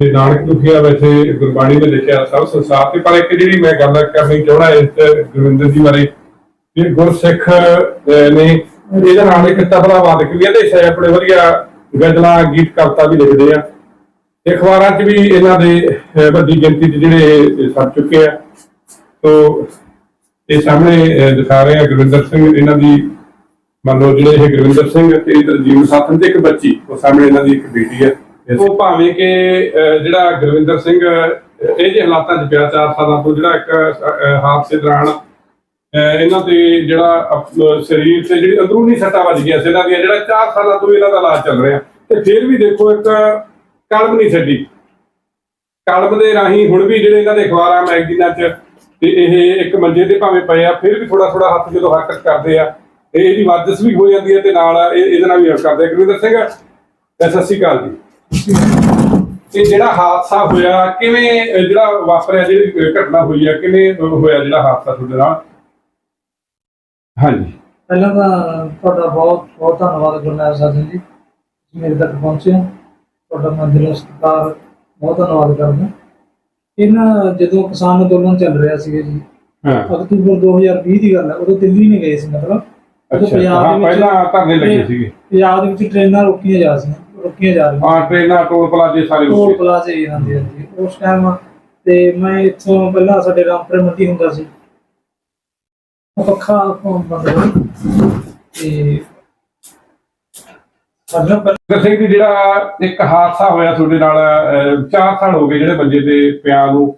ਤੇ ਨਾਨਕ ਦੁਖੀਆ ਵੈਸੇ ਗੁਰਬਾਣੀ ਨੇ ਲਿਖਿਆ ਸਭ ਸੰਸਾਰ ਤੇ, ਪਰ ਇੱਕ ਜਿਹੜੀ ਮੈਂ ਗੱਲ ਕਰਨੀ ਚਾਹਣਾ ਇਸ ਗੁਰਵਿੰਦਰ ਜੀ ਬਾਰੇ ਇਹ ਗੁਰਸਿੱਖ ਨੇ ਇਹਦੇ ਨਾਲ ਇੱਕ ਤਬਲਾ ਵਾਦਕ ਵੀ ਇਹਦੇ ਸੇ ਆਪਣੇ ਵਧੀਆ ਗਜ਼ਲਾਂ, ਗੀਤ ਕਵਿਤਾ ਵੀ ਲਿਖਦੇ ਆ। ਤੇ ਅਖਬਾਰਾਂ 'ਚ ਵੀ ਇਹਨਾਂ ਦੇ ਵੱਡੀ ਗਿਣਤੀ 'ਚ ਜਿਹੜੇ ਇਹ ਛਪ ਚੁੱਕੇ ਆ। ਤੋ ਇਹ ਸਾਹਮਣੇ ਦਿਖਾ ਰਹੇ ਆ ਗੁਰਵਿੰਦਰ ਸਿੰਘ, ਇਹਨਾਂ ਦੀ ਮੰਨ ਲਓ ਜਿਹੜੇ ਇਹ ਗੁਰਵਿੰਦਰ ਸਿੰਘ ਤੇ ਇਧਰ ਜੀਵਨ ਸਾਥਣ ਤੇ ਇੱਕ ਬੱਚੀ, ਉਹ ਸਾਹਮਣੇ ਇਹਨਾਂ ਦੀ ਇੱਕ ਬੇਟੀ ਹੈ ਉਹ ਭਾਵੇਂ ਕਿ ਜਿਹੜਾ ਗੁਰਵਿੰਦਰ ਸਿੰਘ ਇਹ ਜਿਹੇ ਹਾਲਾਤਾਂ 'ਚ ਪਿਆ ਚਾਰ ਸਾਲਾਂ ਤੋਂ ਜਿਹੜਾ ਇੱਕ ਹਾਦਸੇ ਦੌਰਾਨ ਅਹ, ਇਹਨਾਂ ਤੇ ਜਿਹੜਾ ਸਰੀਰ ਤੇ ਜਿਹੜੀ ਅੰਦਰੂਨੀ ਸੱਟਾਂ ਵੱਜ ਗਿਆ ਸੀ ਇਹਨਾਂ ਦੀਆਂ ਜਿਹੜਾ 4 ਸਾਲਾਂ ਤੋਂ ਇਹਨਾਂ ਦਾ ਇਲਾਜ ਚੱਲ ਰਿਹਾ। ਤੇ ਫਿਰ ਵੀ ਦੇਖੋ ਇੱਕ ਕਲਮ ਨਹੀਂ ਛੱਡੀ। ਕਲਮ ਦੇ ਰਾਹੀਂ ਹੁਣ ਵੀ ਜਿਹੜੇ ਇਹਨਾਂ ਦੇ ਅਖਬਾਰਾਂ ਮੈਗਜ਼ੀਨਾਂ 'ਚ ਤੇ ਇਹ ਇੱਕ ਮੰਜੇ ਤੇ ਭਾਵੇਂ ਪਏ ਆ ਫਿਰ ਵੀ ਥੋੜਾ ਥੋੜਾ ਹੱਥ ਜਦੋਂ ਹਰਕਤ ਕਰਦੇ ਆ ਤੇ ਇਹਦੀ ਵਰਜਿਸ਼ ਵੀ ਹੋ ਜਾਂਦੀ ਹੈ ਤੇ ਨਾਲ ਇਹਦੇ ਨਾਲ ਵੀ ਹਰਕਤ ਕਰਦੇ ਗੁਰਵਿੰਦਰ ਸਿੰਘ ਅਹ ਸਤਿ ਸ਼੍ਰੀ ਅਕਾਲ ਜੀ। ਤੇ ਜਿਹੜਾ ਹਾਦਸਾ ਹੋਇਆ ਕਿਵੇਂ ਅਹ ਜਿਹੜਾ ਵਾਪਰਿਆ ਜਿਹੜੀ ਅਹ ਘਟਨਾ ਹੋਈ ਆ ਕਿਵੇਂ ਅਹ ਹੋਇਆ ਜਿਹੜਾ ਹਾਦਸਾ ਤੁਹਾਡੇ ਨਾਲ? ਹਾਂਜੀ। ਪਹਿਲਾਂ ਤਾਂ ਤੁਹਾਡਾ ਬਹੁਤ ਬਹੁਤ ਧੰਨਵਾਦ ਗੁਰਨਾਮ ਸਾਜਨ ਜੀ ਤੁਸੀਂ ਮੇਰੇ ਤੱਕ ਪਹੁੰਚੇ ਹੋ। ਤੁਹਾਡਾ ਮੈਂ ਦਿਲੋਂ ਸਤਿਕਾਰ ਬਹੁਤ ਧੰਨਵਾਦ ਕਰਦਾ ਇਹਨਾਂ ਜਦੋਂ ਕਿਸਾਨ ਅੰਦੋਲਨ ਚੱਲ ਰਿਹਾ ਸੀਗਾ ਜੀ ਹਾਂ। ਅਕਤੂਬਰ 2020 ਦੀ ਗੱਲ ਹੈ ਉਦੋਂ ਦਿੱਲੀ ਨਹੀਂ ਗਏ ਸੀ ਮਤਲਬ। ਉਦੋਂ ਅੱਛਾ ਪੰਜਾਬ ਹਾਂ ਦੇ ਵਿੱਚ- ਪਹਿਲਾਂ ਧਰਨੇ ਲੱਗੇ ਸੀਗੇ। ਪੰਜਾਬ ਦੇ ਵਿੱਚ ਟ੍ਰੇਨਾਂ ਰੋਕੀਆਂ ਜਾ ਸੀ ਰੋਕੀਆਂ ਜਾ ਰਹੀਆਂ। ਹਾਂ ਟ੍ਰੇਨਾਂ ਟੋਲ ਪਲਾਜ਼ੇ ਸਾਰੇ ਟੋਲ ਉੱਤੇ ਪਲਾਜ਼ੇ ਹੀ ਹਾਂਜੀ ਹਾਂਜੀ। ਉਸ ਟਾਈਮ ਤੇ ਮੈਂ ਇੱਥੋਂ ਪਹਿਲਾਂ ਸਾਡੇ ਰਾਮਪੁਰ ਮੰਡੀ ਹੁੰਦਾ ਸੀ। ਉਹ ਪੱਖਾ ਬੰਦ ਹੋ ਗਿਆ। ਤੇ ਸਾਡਾ ਪਹਿਲਾਂ ਸਿੰਘ ਜੀ ਜਿਹੜਾ ਇੱਕ ਹਾਦਸਾ ਹੋਇਆ ਤੁਹਾਡੇ ਨਾਲ 4 ਸਾਲ ਹੋ ਗਏ ਜਿਹੜੇ ਬੰਜੇ ਤੇ ਪਿਆ ਨੂੰ।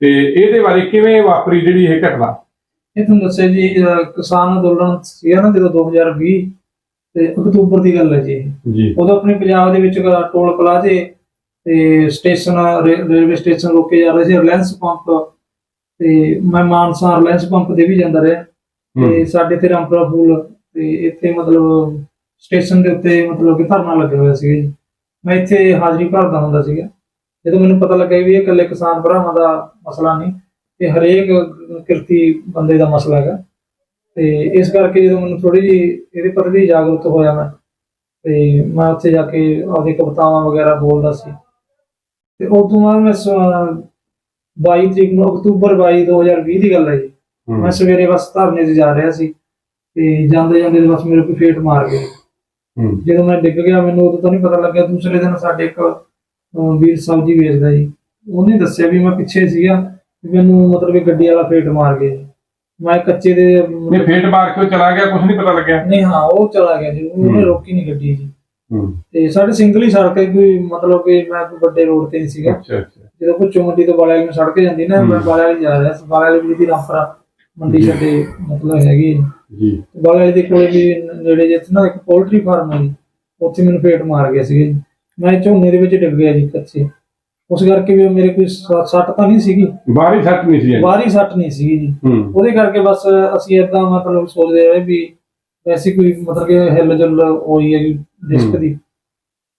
ਤੇ ਇਹਦੇ ਬਾਰੇ ਕਿਵੇਂ ਵਾਪਰੀ ਜਿਹੜੀ ਇਹ ਘਟਨਾ? ਇਹ ਤੁਹਾਨੂੰ ਦੱਸਿਆ ਜੀ ਅਹ ਕਿਸਾਨ ਅੰਦੋਲਨ ਸੀਗਾ ਨਾ ਜਦੋਂ 2020 ਤੇ ਅਕਤੂਬਰ ਦੀ ਗੱਲ ਹੈ ਜੀ। ਜੀ। ਉਦੋਂ ਆਪਣੇ ਪੰਜਾਬ ਦੇ ਵਿੱਚ ਟੋਲ ਪਲਾਜ਼ੇ ਤੇ ਸਟੇਸ਼ਨ ਰੇਲਵੇ ਸਟੇਸ਼ਨ ਰੋਕੇ ਜਾ ਰਹੇ ਸੀ ਰਿਲਾਇੰਸ ਪੰਪ। ਤੇ ਮੈਂ ਮਾਨਸਾ ਰਿਲਾਇੰਸ ਪੰਪ ਤੇ ਵੀ ਜਾਂਦਾ ਰਿਹਾ। ਤੇ ਸਾਡੇ ਤੇ ਰਾਮਪੁਰਾ ਫੂਲ ਤੇ ਇੱਥੇ ਮਤਲਬ ਸਟੇਸ਼ਨ ਦੇ ਉੱਤੇ ਮਤਲਬ ਕਿ ਧਰਨਾ ਲੱਗਿਆ ਹੋਇਆ ਸੀਗਾ ਜੀ। ਮੈਂ ਇੱਥੇ ਹਾਜ਼ਰੀ ਭਰਦਾ ਹੁੰਦਾ ਸੀਗਾ। ਜਦੋਂ ਮੈਨੂੰ ਪਤਾ ਲੱਗਾ ਵੀ ਇਹ ਇਕੱਲੇ ਕਿਸਾਨ ਭਰਾਵਾਂ ਦਾ ਮਸਲਾ ਨਹੀਂ ਇਹ ਹਰੇਕ ਕਿਰਤੀ ਬੰਦੇ ਦਾ ਮਸਲਾ ਹੈਗਾ। ਤੇ ਇਸ ਕਰਕੇ ਜਦੋਂ ਮੈਨੂੰ ਥੋੜੀ ਜੀ ਇਹਦੇ ਪ੍ਰਤੀ ਜਾਗਰੂਕ ਹੋਇਆ ਮੈਂ ਤੇ ਮੈਂ ਉੱਥੇ ਜਾ ਕੇ ਆਪਦੀ ਕਵਿਤਾਵਾਂ ਵਗੈਰਾ ਬੋਲਦਾ ਸੀ। ਤੇ ਉਸ ਤੋਂ ਬਾਅਦ ਮੈਂ ਸ- 22 ਤਰੀਕ ਨੂੰ ਅਕਤੂਬਰ 22 2020 ਦੀ ਗੱਲ ਹੈ ਜੀ। ਮੈਂ ਸਵੇਰੇ ਬਸ ਧਰਨੇ 'ਤੇ ਜਾ ਰਿਹਾ ਸੀ ਤੇ ਜਾਂਦੇ ਜਾਂਦੇ ਬਸ ਮੇਰੇ ਕੋਈ ਫੇਟ ਮਾਰ ਗਏ। ਜਦੋਂ ਮੈਂ ਡਿੱਗ ਗਿਆ ਮੈਨੂੰ ਉਦੋਂ ਤਾਂ ਨਹੀਂ ਪਤਾ ਲੱਗਿਆ ਦੂਸਰੇ ਦਿਨ ਸਾਡੇ ਇੱਕ ਵੀਰ ਸਬਜ਼ੀ ਵੇਚਦਾ ਜੀ। ਉਹਨੇ ਦੱਸਿਆ ਵੀ ਮੈਂ ਪਿੱਛੇ ਸੀਗਾ ਮੈਨੂੰ ਮਤਲਬ ਇਹ ਗੱਡੀ ਵਾਲਾ ਫੇਟ ਮਾਰ ਗਿਆ ਜੀ। ਮੈਂ ਕੱਚੇ ਦੇ ਇਹ ਫੇਟ ਮਾਰ ਕੇ ਉਹ ਚਲਾ ਗਿਆ ਕੁਝ ਨਹੀਂ ਪਤਾ ਲੱਗਿਆ। ਨਹੀਂ ਹਾਂ ਉਹ ਚਲਾ ਗਿਆ ਜੀ ਉਹਨੇ। ਰੋਕੀ ਨਹੀਂ ਗੱਡੀ ਜੀ। ਤੇ ਸਾਡੇ ਸਿੰਗਲ ਹੀ ਸੜਕ ਹੈ ਕੋਈ ਮਤਲਬ ਕਿ ਮੈਂ ਕੋਈ ਵੱਡੇ ਰੋਡ ਤੇ ਨਹੀਂ ਸੀਗਾ। ਅੱਛਾ ਅੱਛਾ। ਜਦੋਂ ਪੁੱਛੋ ਮੰਡੀ ਤੋਂ ਬਾਲੇ ਨੂੰ ਸੜਕ ਜਾਂਦੀ ਨਾ ਮੈਂ। ਬਾਲੇ ਵਾਲੀ ਜਾ ਰਿਹਾ ਸੀ ਬਾਲੇ ਵਾਲੀ ਦੀ ਰਾਮਪਰਾ ਮੰਡੀ ਸਾਡੇ ਮਤਲਬ ਹੈਗੀ। ਜੀ। ਬਾਲੇ ਵਾਲੀ ਦੇ ਕੋਲੇ ਵੀ ਨੇੜੇ ਜਿੱਥੇ ਨਾ ਇੱਕ ਪੋਲਟਰੀ ਫਾਰਮ ਹੈ ਜੀ ਉੱਥੇ ਮੈਨੂੰ ਫੇਟ ਮਾਰ ਗਿਆ ਸੀ ਮੈਂ ਝੋਨੇ ਦੇ ਵਿੱਚ ਡਿੱਗ ਗਿਆ ਜੀ ਕੱਚੇ। ਉਸ ਕਰਕੇ ਵੀ ਮੇਰੇ ਕੋਈ ਸ- ਸੱਟ ਤਾਂ ਨਹੀਂ ਸੀਗੀ। ਬਾਹਰੀ ਸੱਟ ਨਹੀਂ ਸੀ। ਬਾਹਰੀ ਸੱਟ ਨਹੀਂ ਸੀਗੀ ਜੀ। ਹੂੰ। ਉਹਦੇ ਕਰਕੇ ਬਸ ਅਸੀਂ ਏਦਾਂ ਮਤਲਬ ਸੋਚਦੇ ਰਹੇ ਵੀ ਐਸੀ ਕੋਈ ਮਤਲਬ ਕਿ ਹਿੱਲ ਜੁਲ ਹੋਈ ਹੈਗੀ ਡਿਸਕ ਹੂੰ। ਦੀ।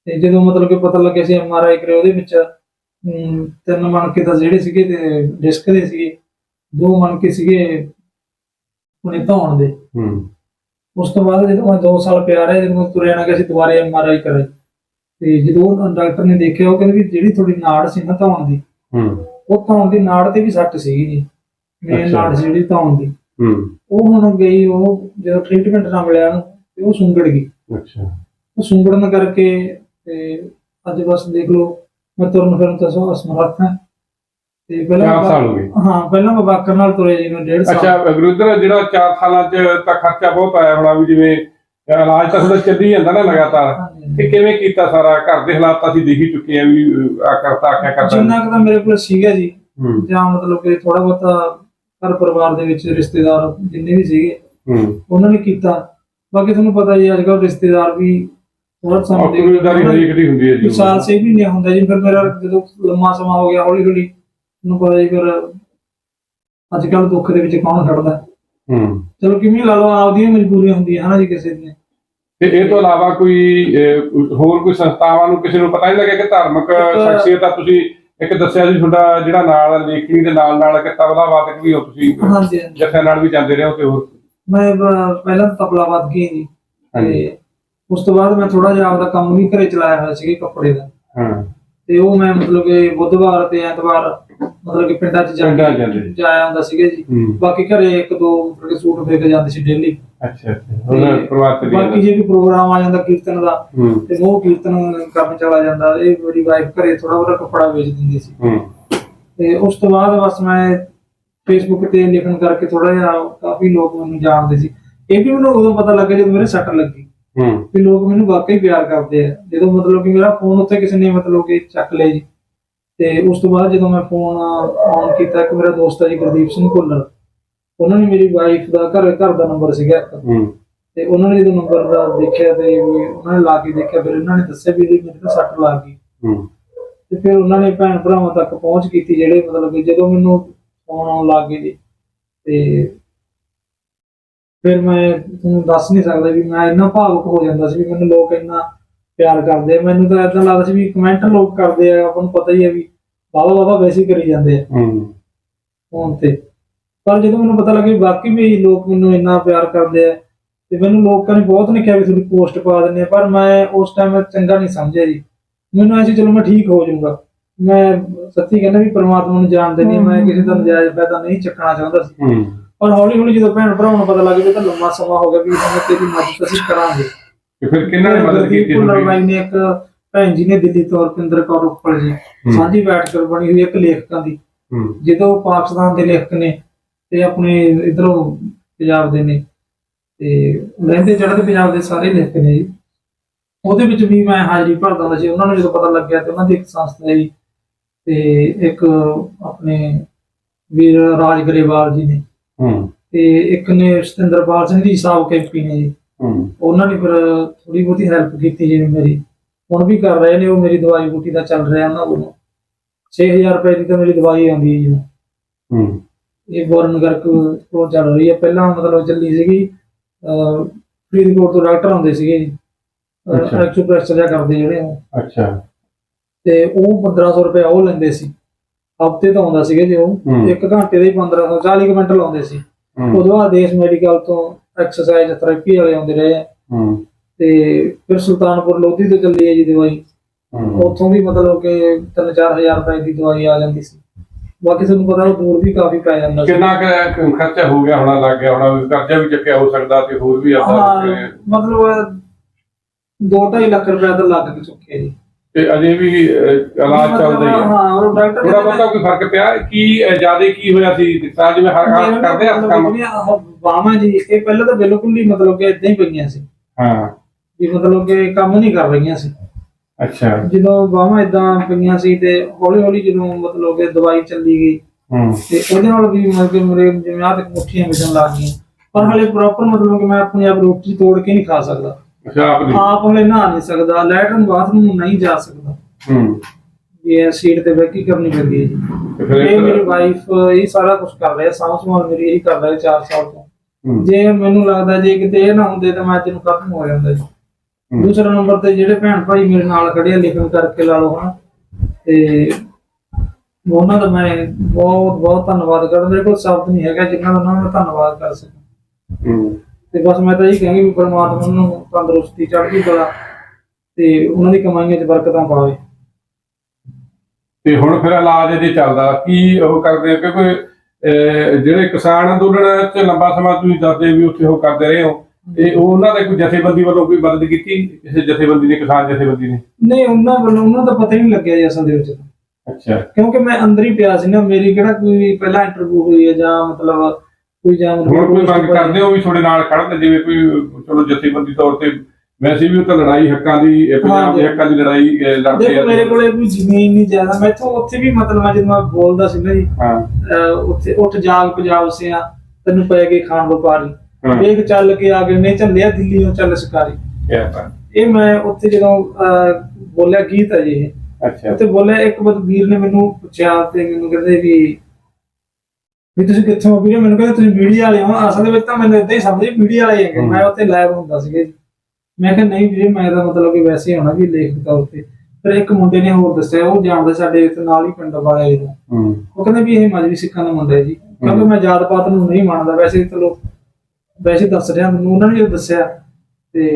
ਤੇ ਜਦੋਂ ਮਤਲਬ ਕਿ ਪਤਾ ਲੱਗਿਆ ਸੀ ਐਮਆਰਆਈ ਕਰੇ ਉਹਦੇ ਵਿੱਚ ਅਮ, ਤਿੰਨ ਮਣਕੇ ਤਾਂ ਜਿਹੜੇ ਸੀਗੇ ਤੇ ਡਿਸਕ ਦੇ ਸੀਗੇ ਦੋ ਮਣਕੇ ਸੀਗੇ ਉਹਨੇ ਧੌਣ ਦੇ। ਹੂੰ। ਉਸ ਤੋਂ ਬਾਅਦ ਜਦੋਂ ਮੈਂ 2 ਸਾਲ ਪਿਆ ਰਿਹਾ ਜਦੋਂ ਮੈਂ ਤੁਰਿਆ ਨਾ ਗਿਆ ਸੀ ਦੁਬਾਰੇ ਐਮਆਰਆਈ ਕਰਾਈ। ਤੇ ਜਦੋਂ ਡਾਕਟਰ ਨੇ ਦੇਖਿਆ ਉਹ ਕਹਿੰਦੇ ਵੀ ਜਿਹੜੀ ਤੁਹਾਡੀ ਨਾੜ ਸੀ ਨਾ ਧੌਣ ਦੀ ਹੂੰ। ਉਹ ਧੌਣ ਦੀ ਨਾੜ ਤੇ ਵੀ ਸੱਟ ਸੀਗੀ ਜੀ ਮੇਨ। ਨਾੜ ਸੀ ਜਿਹੜੀ ਧੌਣ ਦੀ। ਹੂੰ। ਉਹ ਹੁਣ ਗਈ ਉਹ ਜਦੋਂ ਟ੍ਰੀਟਮੈਂਟ ਨਾ ਮਿਲਿਆ ਉਹਨੂੰ ਤੇ ਉਹ ਸੁੰਗੜ ਗਈ। ਅੱਛਾ। ਉਹ ਸੁੰਗੜਨ ਕਰਕੇ ਤੇ ਅੱਜ ਬਸ ਦੇਖ ਲਓ ਮੈਂ ਤੁਰਨ ਫਿਰਨ ਤੋਂ ਸੋ ਅਸਮਰੱਥ ਹਾਂ। ਤੇ ਪਹਿਲਾਂ 4 ਸਾਲ ਹੋ ਗਏ। ਹਾਂ ਪਹਿਲਾਂ ਮੈਂ ਵਾਕਰ ਨਾਲ ਤੁਰਿਆ ਜੀ ਮੈਂ ਡੇਢ ਸਾਲ ਅੱਛਾ ਗੁਰੂਦਰ ਜਿਹੜਾ 4 ਸਾਲਾਂ ਚ ਤਾਂ ਖਰਚਾ ਬਹੁਤ ਆਇਆ ਹੋਣਾ ਵੀ ਜਿਵੇਂ ਇਲਾਜ ਤਾਂ ਤੁਹਾਡਾ ਚੱਲੀ ਜਾਂਦਾ ਨਾ ਲਗਾਤਾਰ। ਤੇ ਕਿਵੇਂ ਕੀਤਾ ਸਾਰਾ? ਘਰ ਦੇ ਹਾਲਾਤ ਅਸੀਂ ਦੇਖ ਹੀ ਚੁੱਕੇ ਆ ਵੀ ਆ ਕਰਤਾ ਆਖਿਆ ਕਰਤਾ। ਜਿੰਨਾ ਕੁ ਤਾਂ ਮੇਰੇ ਕੋਲ ਸੀਗਾ ਜੀ ਹੂੰ। ਜਾਂ ਮਤਲਬ ਕਿ ਥੋੜਾ ਬਹੁਤਾ ਘਰ ਪਰਿਵਾਰ ਦੇ ਵਿੱਚ ਰਿਸ਼ਤੇਦਾਰ ਜਿੰਨੇ ਵੀ ਸੀਗੇ ਹੂੰ। ਉਹਨਾਂ ਨੇ ਕੀਤਾ। ਬਾਕੀ ਤੁਹਾਨੂੰ ਪਤਾ ਜੀ ਅੱਜ ਕੱਲ੍ਹ ਰਿਸ਼ਤੇਦਾਰ ਵੀ ਔਰ ਸਮਝਦੇ ਕਬੀਲਦਾਰੀ ਹਰੇਕ ਦੀ ਹੁੰਦੀ ਹੈ ਜੀ। ਸਾਲ ਸੇ ਵੀ ਨਹੀਂ ਹੁੰਦਾ ਜੀ ਫਿਰ ਮੇਰਾ ਜਦੋਂ ਲੰਮਾ ਸਮਾਂ ਹੋ ਗਿਆ ਹੌਲੀ ਹੌਲੀ ਤੁਹਾਨੂੰ ਪਤਾ ਜੀ ਫਿਰ ਅੱਜ ਕੱਲ ਦੁੱਖ ਦੇ ਵਿੱਚ ਕੌਣ ਖੜਦਾ। ਹੂੰ। ਚਲੋ ਕਿਵੇਂ ਲਾ ਲਓ ਆਪਦੀਆਂ ਮਜਬੂਰੀਆਂ ਹੁੰਦੀਆਂ ਹਨਾ ਜੀ ਕਿਸੇ ਦੀਆਂ। ਤੇ ਇਹ ਤੋਂ ਇਲਾਵਾ ਕੋਈ ਅਹ, ਹੋਰ ਕੋਈ ਸੰਸਥਾਵਾਂ ਨੂੰ ਕਿਸੇ ਨੂੰ ਪਤਾ ਨਹੀਂ ਲੱਗਿਆ ਕਿ ਧਾਰਮਿਕ ਇੱਕ- ਸ਼ਖਸੀਅਤ ਆ ਤੁਸੀਂ ਇੱਕ ਦੱਸਿਆ ਜੀ ਤੁਹਾਡਾ ਜਿਹੜਾ ਨਾਲ ਲੇਖਣੀ ਦੇ ਨਾਲ ਨਾਲ ਕਿ ਤਬਲਾ ਵਾਦਕ ਵੀ ਹੋ ਤੁਸੀਂ ਹਾਂਜੀ ਹਾਂਜੀ। ਜੱਥਿਆਂ ਨਾਲ ਵੀ ਜਾਂਦੇ ਰਹੇ ਹੋ ਤੇ ਹੋਰ? ਮੈਂ ਬ- ਪਹਿਲਾਂ ਤਾਂ ਤਬਲਾ ਵੱਧ ਗਈ ਜੀ ਹਾਂਜੀ। ਤੇ ਉਸ ਤੋਂ ਬਾਅਦ ਮੈਂ ਥੋੜਾ ਜਿਹਾ ਆਪਦਾ ਕੰਮ ਵੀ ਘਰੇ ਚਲਾਇਆ ਹੋਇਆ ਸੀ ਕੱਪੜੇ ਦਾ। ਹਾਂ। ਤੇ ਉਹ ਮੈਂ ਮਤਲਬ ਕਿ ਬੁੱਧਵਾਰ ਤੇ ਐਤਵਾਰ ਮਤਲਬ ਕਿ ਪਿੰਡਾਂ 'ਚ ਜਾ ਪਿੰਡਾਂ ਜਾਂਦੇ ਸੀ। ਜਾਇਆ ਹੁੰਦਾ ਸੀਗਾ ਜੀ। ਹੂੰ। ਬਾਕੀ ਘਰੇ ਇੱਕ ਦੋ ਮਤਲਬ ਕਿ ਸੂਟ ਦੇ ਕੇ ਜਾਂਦੇ ਸੀ ਡੇਲੀ ਅੱਛਾ ਅੱਛਾ। ਉਹਨਾਂ ਪਰਿਵਾਰ ਤੇ ਬਾਕੀ ਜੇ ਵੀ ਪ੍ਰੋਗਰਾਮ ਆ ਜਾਂਦਾ ਕੀਰਤਨ ਦਾ ਹੂੰ। ਤੇ ਉਹ ਕੀਰਤਨ ਕਰਨ ਚਲਾ ਜਾਂਦਾ। ਇਹ ਮੇਰੀ ਵਾਈਫ ਘਰੇ ਥੋੜਾ ਬਹੁਤਾ ਕੱਪੜਾ ਵੇਚ ਦਿੰਦੀ ਸੀ। ਹੂੰ। ਤੇ ਉਸ ਤੋਂ ਬਾਅਦ ਬਸ ਮੈਂ ਫੇਸਬੁੱਕ ਤੇ ਲਿਖਣ ਕਰਕੇ ਥੋੜਾ ਜਿਹਾ ਕਾਫੀ ਲੋਕ ਮੈਨੂੰ ਜਾਣਦੇ ਸੀ। ਇਹ ਵੀ ਮੈਨੂੰ ਉਦੋਂ ਪਤਾ ਲੱਗਾ ਜਦੋਂ ਮੇਰੇ ਸੱਟ ਲੱਗੀ। ਹੂੰ। ਵੀ ਲੋਕ ਮੈਨੂੰ ਵਾਕਈ ਪਿਆਰ ਕਰਦੇ ਆ। ਜਦੋਂ ਮਤਲਬ ਕਿ ਮੇਰਾ ਫੋਨ ਉੱਥੇ ਕਿਸੇ ਨੇ ਮਤਲਬ ਕਿ ਚੱਕ ਲਿਆ ਜੀ। ਤੇ ਉਸ ਤੋਂ ਬਾਅਦ ਜਦੋਂ ਮੈਂ ਫੋਨ ਆਨ ਕੀਤਾ ਇੱਕ ਮੇਰਾ ਦੋਸਤ ਹੈ ਜੀ ਗੁਰਦੀਪ ਸਿੰਘ ਭੁੱਲਰ। ਉਹਨਾਂ ਨੇ ਮੇਰੀ ਵਾਈਫ ਦਾ ਘਰ ਘਰ ਦਾ ਨੰਬਰ ਸੀਗਾ ਹੂੰ। ਤੇ ਉਹਨਾਂ ਨੇ ਜਦੋਂ ਨੰਬਰ ਦਾ ਦੇਖਿਆ ਤੇ ਉਹਨਾਂ ਨੇ ਲਾ ਕੇ ਦੇਖਿਆ ਫਿਰ ਇਹਨਾਂ ਨੇ ਦੱਸਿਆ ਵੀ ਮੇਰੇ ਤੇ ਸੱਟ ਲੱਗ ਗਈ। ਹੂੰ। ਤੇ ਫਿਰ ਉਹਨਾਂ ਨੇ ਭੈਣ ਭਰਾਵਾਂ ਤੱਕ ਪਹੁੰਚ ਕੀਤੀ ਜਿਹੜੇ ਮਤਲਬ ਕਿ ਜਦੋਂ ਮੈਨੂੰ ਫੋਨ ਆਉਣ ਲੱਗ ਗਏ ਤੇ ਫਿਰ ਮੈਂ ਤੁਹਾਨੂੰ ਦੱਸ ਨਹੀਂ ਸਕਦਾ ਵੀ ਮੈਂ ਇੰਨਾ ਭਾਵੁਕ ਹੋ ਜਾਂਦਾ ਸੀ ਵੀ ਮੈਨੂੰ ਲੋਕ ਇੰਨਾ ਪਿਆਰ ਕਰਦੇ ਆ। ਮੈਨੂੰ ਤਾਂ ਇਦਾਂ ਲੱਗਦਾ ਸੀ ਵੀ ਕਮੈਂਟ ਲੋਕ ਕਰਦੇ ਆ ਆਪਾਂ ਨੂੰ ਪਤਾ ਹੀ ਹੈ ਵੀ ਵਾਵਾ ਵਾਵਾ ਵੈਸੇ ਹੀ ਕਰੀ ਜਾਂਦੇ ਆ। ਹੂੰ। ਫੋਨ ਤੇ। ਪਰ ਜਦੋਂ ਮੈਨੂੰ ਪਤਾ ਲੱਗਿਆ ਵੀ ਵਾਕਈ ਵੀ ਲੋਕ ਮੈਨੂੰ ਇੰਨਾ ਪਿਆਰ ਕਰਦੇ ਆ ਤੇ ਮੈਨੂੰ ਲੋਕਾਂ ਨੇ ਬਹੁਤ ਨੇ ਕਿਹਾ ਵੀ ਤੁਹਾਡੀ ਪੋਸਟ ਪਾ ਦਿੰਦੇ ਆ ਪਰ ਮੈਂ ਉਸ ਟਾਈਮ ਚੰਗਾ ਨਹੀਂ ਸਮਝਿਆ ਜੀ। ਮੈਨੂੰ ਐਸੀ ਚਲੋ ਮੈਂ ਠੀਕ ਹੋ ਜਾਊਂਗਾ। ਮੈਂ ਸੱਚੀ ਕਹਿੰਦਾ ਵੀ ਪ੍ਰਮਾਤਮਾ ਨੂੰ ਜਾਣਦੇ ਨਹੀਂ ਮੈਂ ਕਿਸੇ ਦਾ ਨਜਾਇਜ਼ ਫਾਇਦਾ ਨਹੀਂ ਚੱਕਣਾ ਚਾਹੁੰਦਾ ਸੀ। ਹੂੰ। ਪਰ ਹੌਲੀ ਹੌਲੀ ਜਦੋਂ ਭੈਣ ਭਰਾਵਾਂ ਨੂੰ ਪਤਾ ਲੱਗ ਗਿਆ ਤਾਂ ਲੰਮਾ ਸਮਾਂ ਹੋ ਗਿਆ ਵੀ ਹੁਣ ਤੇਰੀ ਮਦਦ ਅਸੀਂ ਕਰਾਂਗੇ। ਤੇ ਫਿਰ ਕਿੰਨਾਂ ਨੇ ਮਦਦ ਕੀਤੀ ਤੁਹਾਡੀ? ਬਾਈ ਨੇ ਇੱਕ ਭੈਣ ਜੀ ਨੇ ਦਿੱਲੀ ਤੋਂ ਰੁਪਿੰਦਰ ਕੌਰ ਉੱਪਰ ਜੀ। ਸਾਂਝੀ ਬੈਠ ਕੇ ਬਣੀ ਹੋਈ ਇੱਕ ਲੇਖਕਾਂ ਦੀ। ਜਦੋਂ ਪਾਕਿਸਤਾਨ ਦੇ ਲੇਖਕ ਨੇ ਤੇ ਆਪਣੇ ਇਧਰੋਂ ਪੰਜਾਬ ਦੇ ਨੇ। ਤੇ ਲਹਿੰਦੇ ਚੜ੍ਹਦੇ ਪੰਜਾਬ ਦੇ ਸਾਰੇ ਲੇਖਕ ਨੇ ਜੀ। ਉਹਦੇ ਵਿੱਚ ਵੀ ਮੈਂ ਹਾਜ਼ਰੀ ਭਰਦਾ ਹੁੰਦਾ ਸੀ। ਉਹਨਾਂ ਨੂੰ ਜਦੋਂ ਪਤਾ ਲੱਗਿਆ ਤੇ ਉਹਨਾਂ ਦੀ ਇੱਕ ਸੰਸਥਾ ਹੈ ਜੀ। ਤੇ ਇੱਕ ਆਪਣੇ ਵੀਰ ਰਾਜ ਗਰੇਵਾਲ ਜੀ ਨੇ। ਹੂੰ। ਤੇ ਇੱਕ ਨੇ ਸਤਿੰਦਰਪਾਲ ਸਿੰਘ ਜੀ ਸਾਬਕ ਐਮਪੀ ਨੇ ਜੀ। ਹੂੰ। ਉਹਨਾਂ ਨੇ ਫਿਰ ਥੋੜੀ ਬਹੁਤੀ ਹੈਲਪ ਕੀਤੀ ਜੀ ਮੇਰੀ। ਹੁਣ ਵੀ ਕਰ ਰਹੇ ਨੇ ਉਹ ਮੇਰੀ ਦਵਾਈ ਬੂਟੀ ਦਾ ਚੱਲ ਰਿਹਾ ਉਹਨਾਂ ਕੋਲੋਂ। 6000 ਰੁਪਏ ਦੀ ਤਾਂ ਮੇਰੀ ਦਵਾਈ ਆਉਂਦੀ ਹੈ ਜੀ। ਹੂੰ। ਇਹ ਫੋਰਨ ਕਰਕੇ ਉਹ ਚੱਲ ਰਹੀ ਹੈ। ਪਹਿਲਾਂ ਮਤਲਬ ਚੱਲੀ ਸੀਗੀ ਫਰੀਦਕੋਟ ਤੋਂ ਡਾਕਟਰ ਆਉਂਦੇ ਸੀਗੇ ਜੀ। ਅੱਛਾ। ਐਕਸਪ੍ਰੈਸ ਜਿਹਾ ਕਰਦੇ ਜਿਹੜੇ। ਅੱਛਾ। ਤੇ ਉਹ 1500 ਰੁਪਏ ਉਹ ਲੈਂਦੇ ਸੀ। ਹਫ਼ਤੇ ਤੋਂ ਆਉਂਦਾ ਸੀਗੇ ਜੀ ਉਹ। ਇੱਕ ਘੰਟੇ ਦੇ ਹੀ 1500 40 ਕੁ ਮਿੰਟ ਲਾਉਂਦੇ ਸੀ। ਉਦੋਂ ਬਾਅਦ ਦੇਸ਼ ਮੈਡੀਕਲ ਤੋਂ ਐਕਸਰਸਾਈਜ਼ ਥੈਰੇਪੀ ਵਾਲੇ ਆਉਂਦੇ ਰਹੇ। ਤੇ ਫਿਰ ਸੁਲਤਾਨਪੁਰ ਲੋਧੀ ਤੋਂ ਚੱਲੀ ਹੈ ਜੀ ਦਵਾਈ। ਉੱਥੋਂ ਵੀ ਮਤਲਬ ਕਿ 3-4000 ਰੁਪਏ ਦੀ ਦਵਾਈ ਆ ਜਾਂਦੀ ਸੀ। ਬਾਕੀ ਤੁਹਾਨੂੰ ਪਤਾ ਉਹ ਦੂਰ ਵੀ ਕਾਫੀ ਪੈ ਜਾਂਦਾ ਸੀ। ਕਿੰਨਾ ਕੁ ਖਰਚਾ ਹੋ ਗਿਆ ਹੋਣਾ ਲੱਗ ਗਿਆ ਹੋਣਾ ਕਰਜ਼ਾ ਵੀ ਚੱਕਿਆ ਹੋ ਸਕਦਾ ਤੇ ਹੋਰ ਵੀ ਹਾਂ ਮਤਲਬ 2.5 ਲੱਖ ਰੁਪਏ ਤਾਂ ਲੱਗ ਚੁੱਕੇ ਜੀ ਤੇ ਅਜੇ ਵੀ ਇਲਾਜ ਚੱਲਦਾ ਹੀ ਹੈ ਹਾਂ ਉਹ ਡਾਕਟਰ ਥੋੜਾ ਬਹੁਤਾ ਕੋਈ ਫ਼ਰਕ ਪਿਆ? ਕੀ ਜ਼ਿਆਦਾ ਕੀ ਹੋਇਆ ਸੀ? ਤਾਂ ਜਿਵੇਂ ਹਰ ਹਰ ਕਰਦੇ ਆ ਕੰਮ? ਬਾਹਾਂ ਜੀ ਇਹ ਪਹਿਲਾਂ ਤਾਂ ਬਿਲਕੁਲ ਹੀ ਮਤਲਬ ਕਿ ਇਦਾਂ ਹੀ ਪਈਆਂ ਸੀ। ਹਾਂ। ਵੀ ਮਤਲਬ ਕਿ ਕੰਮ ਨਹੀਂ ਕਰ ਰਹੀਆਂ ਸੀ। ਅੱਛਾ। ਜਦੋਂ ਬਾਹਾਂ ਇਦਾਂ ਪਈਆਂ ਸੀ ਤੇ ਹੌਲੀ ਹੌਲੀ ਜਦੋਂ ਮਤਲਬ ਕਿ ਦਵਾਈ ਚੱਲੀ ਗਈ ਤੇ ਉਹਦੇ ਨਾਲ ਵੀ ਮਤਲਬ ਕਿ ਮੇਰੇ ਜਿਵੇਂ ਆਹ ਤੱਕ ਮੁੱਠੀਆਂ ਵਿਜਣ ਲੱਗ ਗਈਆਂ। ਪਰ ਹਲੇ ਪ੍ਰੋਪਰ ਮਤਲਬ ਕਿ ਮੈਂ ਆਪਣੀ ਆਪ ਰੋਟੀ ਤੋੜ ਕੇ ਨਹੀਂ ਖਾ ਸਕਦਾ। ਅੱਛਾ ਆਪ ਦੀ। ਆਪ ਹਲੇ ਨਹਾ ਨਹੀਂ ਸਕਦਾ ਲੈਟਰਨ ਬਾਥਰੂਮ ਨਹੀਂ ਜਾ ਸਕਦਾ। ਹੂੰ। ਇਹ ਸੀਟ ਤੇ ਬਹਿ ਕੇ ਕਰਨੀ ਪੈਂਦੀ ਹੈ ਜੀ? ਤੇ ਫਿਰ ਇਹ ਮੇਰੀ ਵਾਈਫ ਇਹ ਸਾਰਾ ਕੁਝ ਕਰ ਰਿਹਾ ਸਾਂਭ ਸੰਭਾਲ ਮੇਰੀ ਇਹੀ ਕਰ ਰਿਹਾ 4 ਸਾਲ ਤੋਂ। ਹੂੰ, ਜੇ ਮੈਨੂੰ ਲੱਗਦਾ ਜੇ ਕਿਤੇ ਇਹ ਨਾ ਹੁੰਦੇ ਤਾਂ ਮੈਂ ਅੱਜ ਨੂੰ ਖਤਮ ਹੋ ਜਾਂਦਾ ਜੀ। ਹੂੰ। ਦੂਸਰਾ ਨੰਬਰ ਤੇ ਜਿਹੜੇ ਭੈਣ ਭਾਈ ਮੇਰੇ ਨਾਲ ਖੜੇ ਆ ਲਿਖਣ ਕਰਕੇ ਲਾ ਲਓ ਹਨਾ। ਤੇ ਉਹਨਾਂ ਦਾ ਮੈਂ ਬਹੁਤ ਬਹੁਤ ਧੰਨਵਾਦ ਕਰਦਾ। ਮੇਰੇ ਕੋਲ ਸ਼ਬਦ ਨਹੀਂ ਹੈਗਾ ਜਿਨ੍ਹਾਂ ਦਾ ਦਾ ਮੈਂ ਧੰਨਵਾਦ ਕਰ ਸਕਾਂ। ਹੂੰ। ਤੇ ਬਸ ਮੈਂ ਤਾਂ ਇਹ ਕਹਾਂਗੀ ਵੀ ਪਰਮਾਤਮਾ ਨੂੰ ਤੰਦਰੁਸਤੀ ਚੜ੍ਹਦੀ ਕਲਾ ਤੇ ਉਹਨਾਂ ਦੀ ਕਮਾਈਆਂ 'ਚ ਬਰਕਤਾਂ ਪਾਵੇ। ਤੇ ਹੁਣ ਫਿਰ ਇਲਾਜ ਇਹਦੇ ਚੱਲਦਾ ਕੀ ਉਹ ਕਰਦੇ ਆ? ਕਿਉਂਕਿ ਅਹ, ਜਿਹੜੇ ਕਿਸਾਨ ਅੰਦੋਲਨ ਚ ਲੰਬਾ ਸਮਾਂ ਤੁਸੀਂ ਦੱਸਦੇ ਵੀ ਉੱਥੇ ਉਹ ਕਰਦੇ ਰਹੇ ਹੋ ਤੇ ਉਹ ਉਹਨਾਂ ਦੇ ਕੋਈ ਜਥੇਬੰਦੀ ਵੱਲੋਂ ਕੋਈ ਮਦਦ ਕੀਤੀ? ਕਿਸੇ ਜਥੇਬੰਦੀ ਨੇ ਕਿਸਾਨ ਜਥੇਬੰਦੀ ਨੇ? ਨਹੀਂ ਉਹਨਾਂ ਵੱਲੋਂ ਉਹਨਾਂ ਦਾ ਪਤਾ ਹੀ ਨਹੀਂ ਲੱਗਿਆ ਜੀ ਅਸਲ ਦੇ ਵਿੱਚ। ਅੱਛਾ। ਕਿਉਂਕਿ ਮੈਂ ਅੰਦਰ ਹੀ ਪਿਆ ਸੀ ਨਾ ਮੇਰੀ ਕਿਹੜਾ ਕੋਈ ਪਹਿਲਾਂ ਇੰਟਰਵਿਊ ਹੋਈ ਹੈ ਜਾਂ ਮਤਲਬ ਕੋਈ ਜਾਂ ਹੁਣ ਕੋਈ ਮੰਗ ਕਰਦੇ ਹੋ ਵੀ ਤੁਹਾਡੇ ਨਾਲ ਖੜਨ ਜਿਵੇਂ ਕੋਈ ਚਲੋ ਜਥੇਬੰਦੀ ਤੌਰ ਤੇ ਵੈਸੇ ਵੀ ਉਹ ਤਾਂ ਲੜਾਈ ਹੱਕਾਂ ਦੀ ਇਹ ਪੰਜਾਬ ਦੇ ਹਾਂਜੀ। ਹੱਕਾਂ ਦੀ ਲੜਾਈ ਅਹ, ਲੜਦੇ ਦੇਖੋ ਆ ਮੇਰੇ ਕੋਲੇ ਕੋਈ ਜ਼ਮੀਨ ਨਹੀਂ ਜ਼ਿਆਦਾ ਮੈਂ ਇੱਥੋਂ ਉੱਥੇ ਵੀ ਮਤਲਬ ਮੈਂ ਜਦੋਂ ਮੈਂ ਬੋਲਦਾ ਸੀ ਨਾ ਜੀ। ਹਾਂ। ਅਹ ਉੱਥੇ ਉੱਠ ਜਾਗ ਪੰਜਾਬ ਸਿਆ ਤੈਨੂੰ ਪੈ ਗਏ ਖਾਨ ਵਪਾਰੀ। ਹਾਂ। ਵੇਖ ਚੱਲ ਕੇ ਆ ਗਏ ਨੇ ਝੱਲਿਆ ਦਿੱਲੀੋਂ ਚੱਲ ਸ਼ਿਕਾਰੀ। ਇਹ ਮੈਂ ਉੱਥੇ ਜਦੋਂ ਬੋਲਿਆ ਗੀਤ ਹੈ ਜੀ ਅੱਛਾ। ਉੱਥੇ ਬੋਲਿਆ ਇੱਕ ਵਾਰ ਵੀਰ ਨੇ ਮੈਨੂੰ ਪੁੱਛਿਆ ਤੇ ਮੈਨੂੰ ਕਹਿੰਦੇ ਵੀ ਵੀ ਤੁਸੀਂ ਕਿੱਥੋਂ ਹੋ? ਵੀਰੇ ਮੈਨੂੰ ਕਹਿੰਦੇ ਤੁਸੀਂ ਮੀਡੀਆ ਵਾਲੇ ਹੋ। ਅਸਲ ਦੇ ਵਿੱਚ ਤਾਂ ਮੈਨੂੰ ਇਦਾਂ ਹੀ ਸਮਝੇ ਮੀਡੀਆ ਵਾਲੇ ਹੈਗੇ। ਮੈਂ ਉੱਥੇ ਲਾਈਵ ਹੁੰਦਾ ਸੀਗਾ ਮੈਂ ਕਿਹਾ ਨਹੀਂ ਵੀਰੇ ਮੈਂ ਤਾਂ ਮਤਲਬ ਕਿ ਵੈਸੇ ਹੀ ਹੋਣਾ ਵੀ ਲੇਖਕ ਤੌਰ ਤੇ ਫਿਰ ਇੱਕ ਮੁੰਡੇ ਨੇ ਹੋਰ ਦੱਸਿਆ ਉਹ ਜਾਣਦਾ ਸਾਡੇ ਇੱਥੇ ਨਾਲ ਹੀ ਪਿੰਡ ਵਾਲੇ ਦਾ ਉਹ ਕਹਿੰਦੇ ਵੀ ਇਹ ਮਜਬੀ ਸਿੱਖਾਂ ਦਾ ਮੁੰਡਾ ਹੈ ਜੀ। ਕਿਉਂਕਿ ਮੈਂ ਜਾਤ ਪਾਤ ਨੂੰ ਨਹੀਂ ਮੰਨਦਾ। ਵੈਸੇ ਚਲੋ ਵੈਸੇ ਦੱਸ ਰਿਹਾ ਮੈਨੂੰ ਉਹਨਾਂ ਨੇ ਜਦੋਂ ਦੱਸਿਆ ਤੇ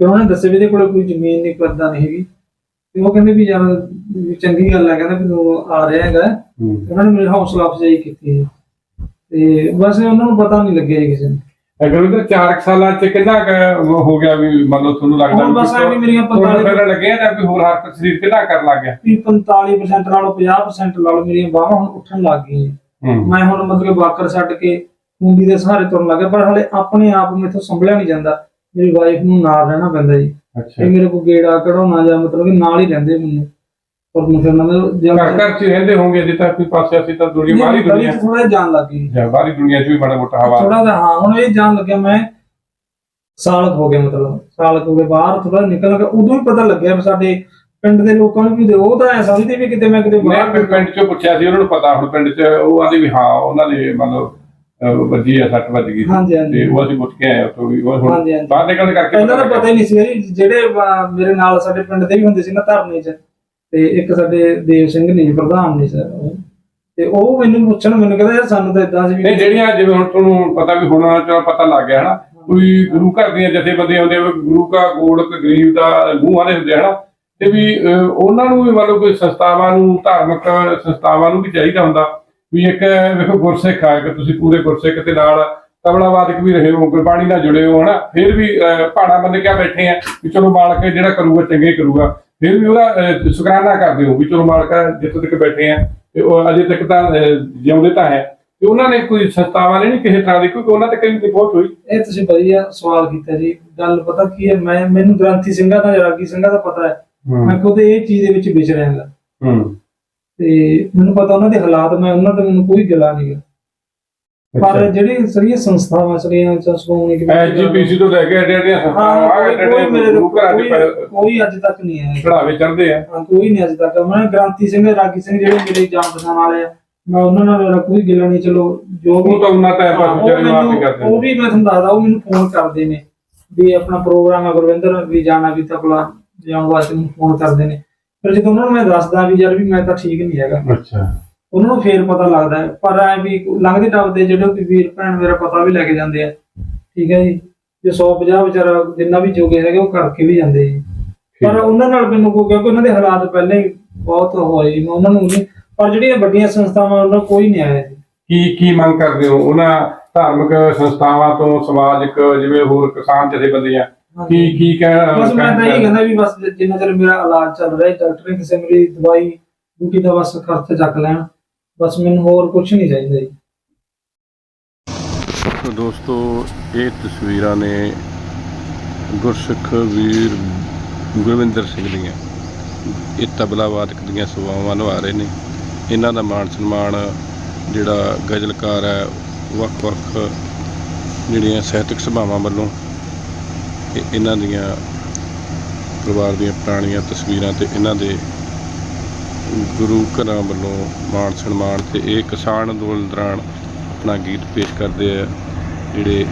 ਫਿਰ ਉਹਨਾਂ ਨੇ ਦੱਸਿਆ ਵੀ ਇਹਦੇ ਕੋਲ ਕੋਈ ਜ਼ਮੀਨ ਨਹੀਂ ਕਰਦਾ ਨਹੀਂ ਹੈਗੀ। ਤੇ ਉਹ ਕਹਿੰਦੇ ਵੀ ਯਾਰ ਚੰਗੀ ਗੱਲ ਹੈ ਕਹਿੰਦੇ ਵੀ ਉਹ ਆ ਰਿਹਾ ਹੈਗਾ। ਉਹਨਾਂ ਨੇ ਮੇਰੇ ਹੌਸਲਾ ਅਫਜ਼ਾਈ ਕੀਤੀ ਹੈ। ਤੇ ਬਸ ਉਹਨਾਂ ਨੂੰ ਪਤਾ ਨਹੀਂ ਲੱਗਿਆ ਜੀ ਕਿਸੇ ਨੂੰ। ਉਹ 4 ਸਾਲਾਂ ਚ ਕਿੰਨਾ ਹੋ ਗਿਆ ਵੀ ਮੰਨ ਲਓ ਤੁਹਾਨੂੰ ਲੱਗਦਾ ਹੁਣ ਬਸ ਐਵੇਂ ਮੇਰੀਆਂ ਤੁਹਾਨੂੰ 45 ਫਿਰ ਲੱਗਿਆ ਜਾਂ ਕੋਈ ਹੋਰ ਹਰਕਤ ਸਰੀਰ ਕਿੰਨਾ ਕਰਨ ਲੱਗ ਗਿਆ? ਵੀ 45% ਨਾਲੋਂ 50% ਨਾਲੋਂ ਮੇਰੀਆਂ ਬਾਹਾਂ ਹੁਣ ਉੱਠਣ ਲੱਗ ਗਈਆਂ ਮੈਂ ਹੁਣ ਮਤਲਬ ਵਾਕਰ ਛੱਡ ਕੇ ਕੁੰਡੀ ਦੇ ਸਹਾਰੇ ਤੁਰਨ ਲੱਗਾ ਪਰ ਹਲੇ ਆਪਣੇ ਆਪ ਮੈਥੋਂ ਸੰਭਲਿਆ ਨਹੀਂ ਜਾਂਦਾ। ਮੇਰੀ ਵਾਈਫ ਨੂੰ ਨਾਲ ਰਹਿਣਾ ਪੈਂਦਾ ਜੀ। ਅੱਛਾ। ਇਹ ਮੇਰੇ ਕੋਲ ਗੇੜਾ ਕਢਾਉਣਾ ਜਾਂ ਮਤਲਬ ਕਿ ਨਾਲ ਹੀ ਰਹਿੰਦੇ ਮੈਨੂੰ ਤੁਰਨ ਫਿਰਨਾ ਮੈਂ ਜਦ ਘਰ ਘਰ ਚ ਰਹਿੰਦੇ ਹੋਣਗੇ ਜਿੱਦਾਂ ਕੋਈ ਪਾਸੇ ਅਸੀਂ ਤਾਂ ਦੁਨੀਆ ਬਾਹਰੀ ਦੁਨੀਆ ਥੋੜਾ ਜਾਣ ਲੱਗ ਜਾਂ ਬਾਹਰੀ ਦੁਨੀਆ ਚ ਵੀ ਬੜਾ ਮੋਟਾ ਹਵਾ ਥੋੜਾ ਜਿਹਾ ਹਾਂ ਹੁਣ ਇਹ ਜਾਣ ਲੱਗਿਆ ਮੈਂ ਸਾਲ ਕੁ ਹੋ ਗਿਆ ਮਤਲਬ ਸਾਲ ਕੁ ਹੋ ਗਿਆ ਬਾਹਰ ਥੋੜਾ ਨਿਕਲ ਗਿਆ ਉਦੋਂ ਹੀ ਪਤਾ ਲੱਗਿਆ ਵੀ ਸਾਡੇ ਪਿੰਡ ਦੇ ਲੋਕਾਂ ਨੂੰ ਵੀ ਦੇ ਉਹ ਤਾਂ ਐ ਸਮਝਦੇ ਵੀ ਕਿਤੇ ਮੈਂ ਕਿਤੇ ਮੈਂ ਬਾਹਰ ਫਿਰ ਪਿੰਡ ਚੋਂ ਪੁੱਛਿਆ ਸੀ ਉਹਨਾਂ ਨੂੰ ਪਤਾ ਹੁਣ ਪਿੰਡ ਚ ਉਹ ਆਂਦੇ ਵੀ ਹਾਂ ਉਹਨਾਂ ਦੇ ਮਤਲਬ ਵੱਜੀ ਆ ਸੱਟ ਵੱਜ ਗਈ। ਤੇ ਉਹ ਅਸੀਂ ਪੁੱਛ ਕੇ ਆਏ ਉੱਥੋਂ ਵੀ ਉਹ। ਬਾਹਰ ਨਿਕਲਣ ਕਰਕੇ ਤਾਂ ਲੱਗਾ। ਪਤਾ ਹੀ ਨਹੀਂ ਸੀ ਜੀ ਜਿਹੜੇ ਮੇਰੇ ਨਾਲ ਸਾਡੇ ਪਿੰਡ ਦੇ ਵੀ ਹੁੰਦੇ ਸੀ ਨਾ ਧਰਨੇ 'ਚ ਤੇ ਇੱਕ ਸਾਡੇ ਦੇਵ ਸਿੰਘ ਨੇ ਜੀ ਪ੍ਰਧਾਨ ਨੇ ਸਰ ਉਹ। ਤੇ ਉਹ ਮੈਨੂੰ ਪੁੱਛਣ ਮੈਨੂੰ ਕਹਿੰਦਾ ਯਾਰ ਸਾਨੂੰ ਤਾਂ ਇਦਾਂ ਸੀ ਨਹੀਂ ਜਿਹੜੀਆਂ ਜਿਵੇਂ ਹੁਣ ਤੁਹਾਨੂੰ ਪਤਾ ਵੀ ਹੁਣ ਚਲੋ ਪਤਾ ਲੱਗ ਗਿਆ ਹਨਾ? ਕੋਈ ਗੁਰੂ ਘਰ ਦੀਆਂ ਜਥੇਬੰਦੀਆਂ ਹੁੰਦੀਆਂ ਵੀ ਗੁਰੂ ਕਾ ਗੋਲਕ ਗਰੀਬ ਦਾ ਮੂੰਹ ਆਲੇ ਹੁੰਦੇ ਹਨਾ? ਤੇ ਵੀ ਅਹ, ਉਹਨਾਂ ਨੂੰ ਵੀ ਮਤਲਬ ਕੋਈ ਸੰਸਥਾਵਾਂ ਨੂੰ ਧਾਰਮਿਕ ਸੰਸਥਾਵਾਂ ਨੂੰ ਵੀ ਚਾਹੀਦਾ ਹੁੰਦਾ। ਵੀ ਇੱਕ ਵੇਖੋ ਗੁਰਸਿੱਖ ਆ ਕਿ ਤੁਸੀਂ ਪੂਰੇ ਗੁਰਸਿੱਖ ਦੇ ਨਾਲ ਤਬਲਾਵਾਦਕ ਵੀ ਰਹੇ ਹੋ ਗੁਰਬਾਣੀ ਨਾਲ ਜੁੜੇ ਹੋ ਹਨਾ? ਫਿਰ ਵੀ ਅਹ, ਭਾਣਾ ਬੰਦੇ ਕਿਆ ਬੈਠੇ ਆ ਵੀ ਚਲੋ ਮਾਲਕ ਜਿਹੜਾ ਕਰੂਗਾ ਚੰਗੇ ਕਰੂਗਾ। ਫਿਰ ਵੀ ਉਹਦਾ ਸ਼ੁਕਰਾਨਾ ਕਰਦੇ ਹੋ ਵੀ ਚਲੋ ਮਾਲਕ ਜਿੱਥੇ ਤੱਕ ਬੈਠੇ ਆ ਤੇ ਉਹ ਅਜੇ ਤੱਕ ਤਾਂ ਜਿਉਂਦੇ ਤਾਂ ਹੈ। ਤੇ ਉਹਨਾਂ ਨੇ ਕੋਈ ਸੰਸਥਾਵਾਂ ਨੇ ਨਹੀਂ ਕਿਸੇ ਤਰ੍ਹਾਂ ਦੀ? ਕਿਉਂਕਿ ਉਹਨਾਂ ਤੇ ਕਈ ਦੀ ਪਹੁੰਚ ਹੋਈ। ਇਹ ਤੁਸੀਂ ਵਧੀਆ ਸਵਾਲ ਕੀਤਾ ਜੀ। ਗੱਲ ਪਤਾ ਕੀ ਹੈ ਮੈਂ ਮੈਨੂੰ ਗ੍ਰੰਥੀ ਸਿੰਘਾਂ ਦਾ ਰਾਗੀ ਸਿੰਘਾਂ ਦਾ ਪਤਾ ਹੈ। ਮੈਂ ਖੁਦ ਇਹ ਚੀਜ਼ ਦੇ ਵਿੱਚ ਵਿਚ ਰਿਹਾ ਹਾਂ ਹੂੰ। ਤੇ ਮੈਨੂੰ ਪਤਾ ਉਹਨਾਂ ਦੇ ਹਾਲਾਤ ਮੈਂ ਉਹਨਾਂ ਤੇ ਮੈਨੂੰ ਕੋਈ ਗਿਲਾ ਨਹੀਂ ਗਾ। ਪਰ ਜਿਹੜੀ ਸਰੀਏ ਸੰਸਥਾਵਾਂ ਸਰੀਆਂ ਸੰਸਥਾਵਾਂ ਕਿ ਐਜੀਪੀਸੀ ਤੋਂ ਲੈ ਕੇ ਐਡੇ ਐਡੇ ਹਾਂ ਸੰਸਥਾਵਾਂ ਕੋਈ- ਐਡੇ ਕੋਈ ਐਡੇ ਮੇਰੇ ਗੁਰੂ ਘਰਾਂ ਕੋਈ ਅੱਜ ਤੱਕ ਨਹੀਂ ਆਇਆ। ਚੜਾਵੇ ਚੜਦੇ ਆ। ਹਾਂ, ਕੋਈ ਨਹੀਂ ਅੱਜ ਤੱਕ। ਮੈਂ ਗ੍ਰਾਂਤੀ ਸਿੰਘ ਰਾਗੀ ਸਿੰਘ ਜਿਹੜੇ ਮੇਰੇ ਜਾਣ ਪਛਾਣ ਵਾਲੇ ਆ ਮੈਂ ਉਹਨਾਂ ਨਾਲ ਮੇਰਾ ਕੋਈ ਗਿਲਾ ਨਹੀਂ। ਚਲੋ ਜੋ ਵੀ ਉਹ ਤਾਂ ਉਹਨਾਂ ਟਾਈਮ ਹਾਂ, ਪਾਸ ਉਹ ਵਿਚਾਰੇ ਨੂੰ ਆਪ ਹੀ ਮੈਨੂੰ- ਕਰਦੇ ਉਹ ਵੀ ਮੈਂ ਤੁਹਾਨੂੰ ਦੱਸਦਾ ਉਹ ਮੈਨੂੰ ਫੋਨ ਕਰਦੇ ਨੇ। ਵੀ ਆਪਣਾ ਪ੍ਰੋਗਰਾਮ ਹੈ ਗੁਰਵਿੰਦਰ ਵੀ ਜਾਣਾ ਵੀ ਤਬਲਾ ਜਾਣ ਵਾਸਤੇ ਮੈਨੂੰ ਫੋਨ ਕਰਦੇ ਨੇ। ਫਿਰ ਜਦੋਂ ਉਹਨਾਂ ਨੂੰ ਮੈਂ ਦੱਸਦਾ ਵੀ ਯਾਰ ਵੀ ਮੈਂ ਤਾਂ ਠੀਕ ਨਹੀਂ ਹੈਗਾ। ਅੱਛਾ। ਉਹਨਾਂ ਨੂੰ ਫੇਰ ਪਤਾ ਲੱਗਦਾ ਹੈ। ਪਰ ਐ ਵੀ ਲੰਘਦੇ ਟੱਪਦੇ ਜਿਹੜੇ ਵੀ ਵੀਰ ਭੈਣ ਮੇਰਾ ਪਤਾ ਵੀ ਲੈ ਕੇ ਜਾਂਦੇ ਆ। ਠੀਕ ਹੈ ਜੀ? ਜੇ 150 ਵਿਚਾਰਾ ਜਿੰਨਾ ਵੀ ਜੋਗੇ ਹੈਗੇ ਉਹ ਕਰਕੇ ਵੀ ਜਾਂਦੇ ਜੀ। ਪਰ ਉਹਨਾਂ ਨਾਲ ਮੈਨੂੰ ਕੋਈ ਕਿਉਂਕਿ ਉਹਨਾਂ ਦੇ ਹਾਲਾਤ ਪਹਿਲਾਂ ਹੀ ਬਹੁਤ ਹੋਏ ਜੀ। ਮੈਂ ਉਹਨਾਂ ਨੂੰ ਨਹੀਂ ਪਰ ਜਿਹੜੀਆਂ ਵੱਡੀਆਂ ਸੰਸਥਾਵਾਂ ਉਹਨਾਂ ਕੋਈ ਨਹੀਂ ਆਇਆ ਜੀ। ਕੀ ਕੀ ਮੰਗ ਕਰਦੇ ਹੋ? ਉਹਨਾਂ ਧਾਰਮਿਕ ਸੰਸਥਾਵਾਂ ਤੋਂ ਸਮਾਜਿਕ ਜਿਵੇਂ ਹੋਰ ਕਿਸਾਨ ਜਥੇਬੰਦੀਆਂ। ਕੀ ਕੀ ਕਹਿ ਬਸ ਮੈਂ ਤਾਂ ਇਹ ਕਹਿੰਦਾ ਵੀ ਬਸ ਜਿੰਨਾ ਚਿਰ ਮੇਰਾ ਇਲਾਜ ਚੱਲ ਰਿਹਾ ਡਾਕਟਰ ਨੇ ਕਿਸੇ ਮੇਰੀ ਦਵਾਈ ਡਿਊਟੀ ਦਾ ਬਸ ਖਰਚ ਚੱਕ ਲੈਣ। ਬਸ ਮੈਨੂੰ ਹੋਰ ਕੁਝ ਨਹੀਂ ਚਾਹੀਦਾ ਜੀ। ਤੋ ਦੋਸਤੋ, ਇਹ ਤਸਵੀਰਾਂ ਨੇ ਗੁਰਸਿੱਖ ਵੀਰ ਗੁਰਵਿੰਦਰ ਸਿੰਘ ਦੀਆਂ। ਇਹ ਤਬਲਾ ਵਾਦਕ ਦੀਆਂ ਸੇਵਾਵਾਂ ਨਿਭਾ ਰਹੇ ਨੇ। ਇਹਨਾਂ ਦਾ ਮਾਣ ਸਨਮਾਨ ਜਿਹੜਾ ਗਜ਼ਲਕਾਰ ਹੈ, ਵੱਖ-ਵੱਖ ਜਿਹੜੀਆਂ ਸਾਹਿਤਕ ਸਭਾਵਾਂ ਵੱਲੋਂ ਇਹ ਇਹਨਾਂ ਦੀਆਂ ਪਰਿਵਾਰ ਦੀਆਂ ਪੁਰਾਣੀਆਂ ਤਸਵੀਰਾਂ ਤੇ ਇਹਨਾਂ ਦੇ ਗੁਰੂ ਘਰਾਂ ਵੱਲੋਂ ਮਾਣ ਸਨਮਾਨ ਤੇ ਇਹ ਕਿਸਾਨ ਅੰਦੋਲਨ ਦੌਰਾਨ ਆਪਣਾ ਗੀਤ ਪੇਸ਼ ਕਰਦੇ ਆ, ਜਿਹੜੇ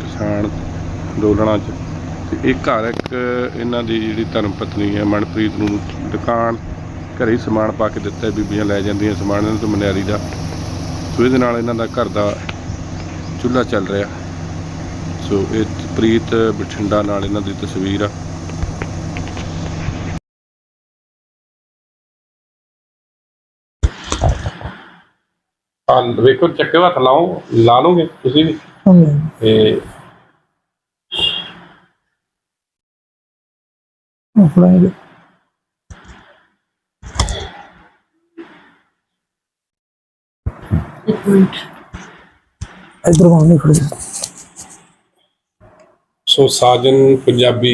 ਕਿਸਾਨ ਅੰਦੋਲਨਾਂ 'ਚ। ਤੇ ਇਹ ਘਰ ਇੱਕ ਇਹਨਾਂ ਦੀ ਜਿਹੜੀ ਧਰਮ ਪਤਨੀ ਹੈ, ਮਨਪ੍ਰੀਤ ਨੂੰ ਦੁਕਾਨ ਘਰੇ ਹੀ ਸਮਾਨ ਪਾ ਕੇ ਦਿੱਤਾ, ਬੀਬੀਆਂ ਲੈ ਜਾਂਦੀਆਂ ਸਮਾਨ, ਇਹਨਾਂ ਤੋਂ ਮਨਿਆਰੀ ਦਾ। ਸੋ ਇਹਦੇ ਨਾਲ ਇਹਨਾਂ ਦਾ ਘਰ ਦਾ ਚੁੱਲ੍ਹਾ ਚੱਲ ਰਿਹਾ। ਸੋ ਇਹ ਪ੍ਰੀਤ ਬਠਿੰਡਾ ਨਾਲ ਇਹਨਾਂ ਦੀ ਤਸਵੀਰ ਆ। ਆ ਵੇਖੋ ਚੱਕੇ ਹੱਥ ਲਾਓ ਲਾ ਲੋਗੇ ਤੁਸੀਂ ਵੀ। ਤੇ ਇੱਕ ਮਿੰਟ। ਇਧਰ ਆਉਣੇ ਖੜੇ ਸੋ ਸਾਜਨ ਪੰਜਾਬੀ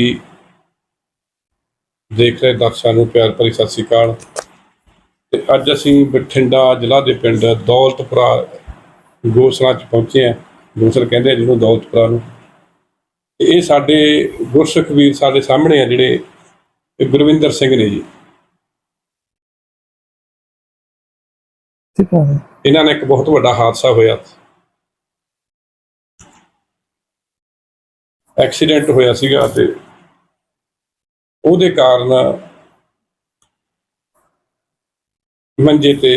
ਦੇਖ ਰਹੇ ਦਰਸ਼ਕਾਂ ਨੂੰ ਪਿਆਰ ਭਰੀ ਸਤਿ ਸ੍ਰੀ ਅਕਾਲ। ਤੇ ਅੱਜ ਅਸੀਂ ਬਠਿੰਡਾ ਜ਼ਿਲ੍ਹਾ ਦੇ ਪਿੰਡ ਦੌਲਤਪੁਰਾ ਗੋਸਲਾ ਚ ਪਹੁੰਚੇ ਆ ਗੋਸਲ ਕਹਿੰਦੇ ਆ ਜਿਹਨੂੰ ਦੌਲਤਪੁਰਾ ਨੂੰ। ਇਹ ਸਾਡੇ ਗੁਰਸਿੱਖ ਵੀਰ ਸਾਡੇ ਸਾਹਮਣੇ ਆ ਜਿਹੜੇ ਗੁਰਵਿੰਦਰ ਸਿੰਘ ਨੇ ਜੀ। ਠੀਕ ਹੈ ਇਹਨਾਂ ਨੇ ਇੱਕ ਬਹੁਤ ਵੱਡਾ ਹਾਦਸਾ ਹੋਇਆ। ਐਕਸੀਡੈਂਟ ਹੋਇਆ ਸੀਗਾ ਤੇ ਉਹਦੇ ਕਾਰਨ ਮੰਜੇ ਤੇ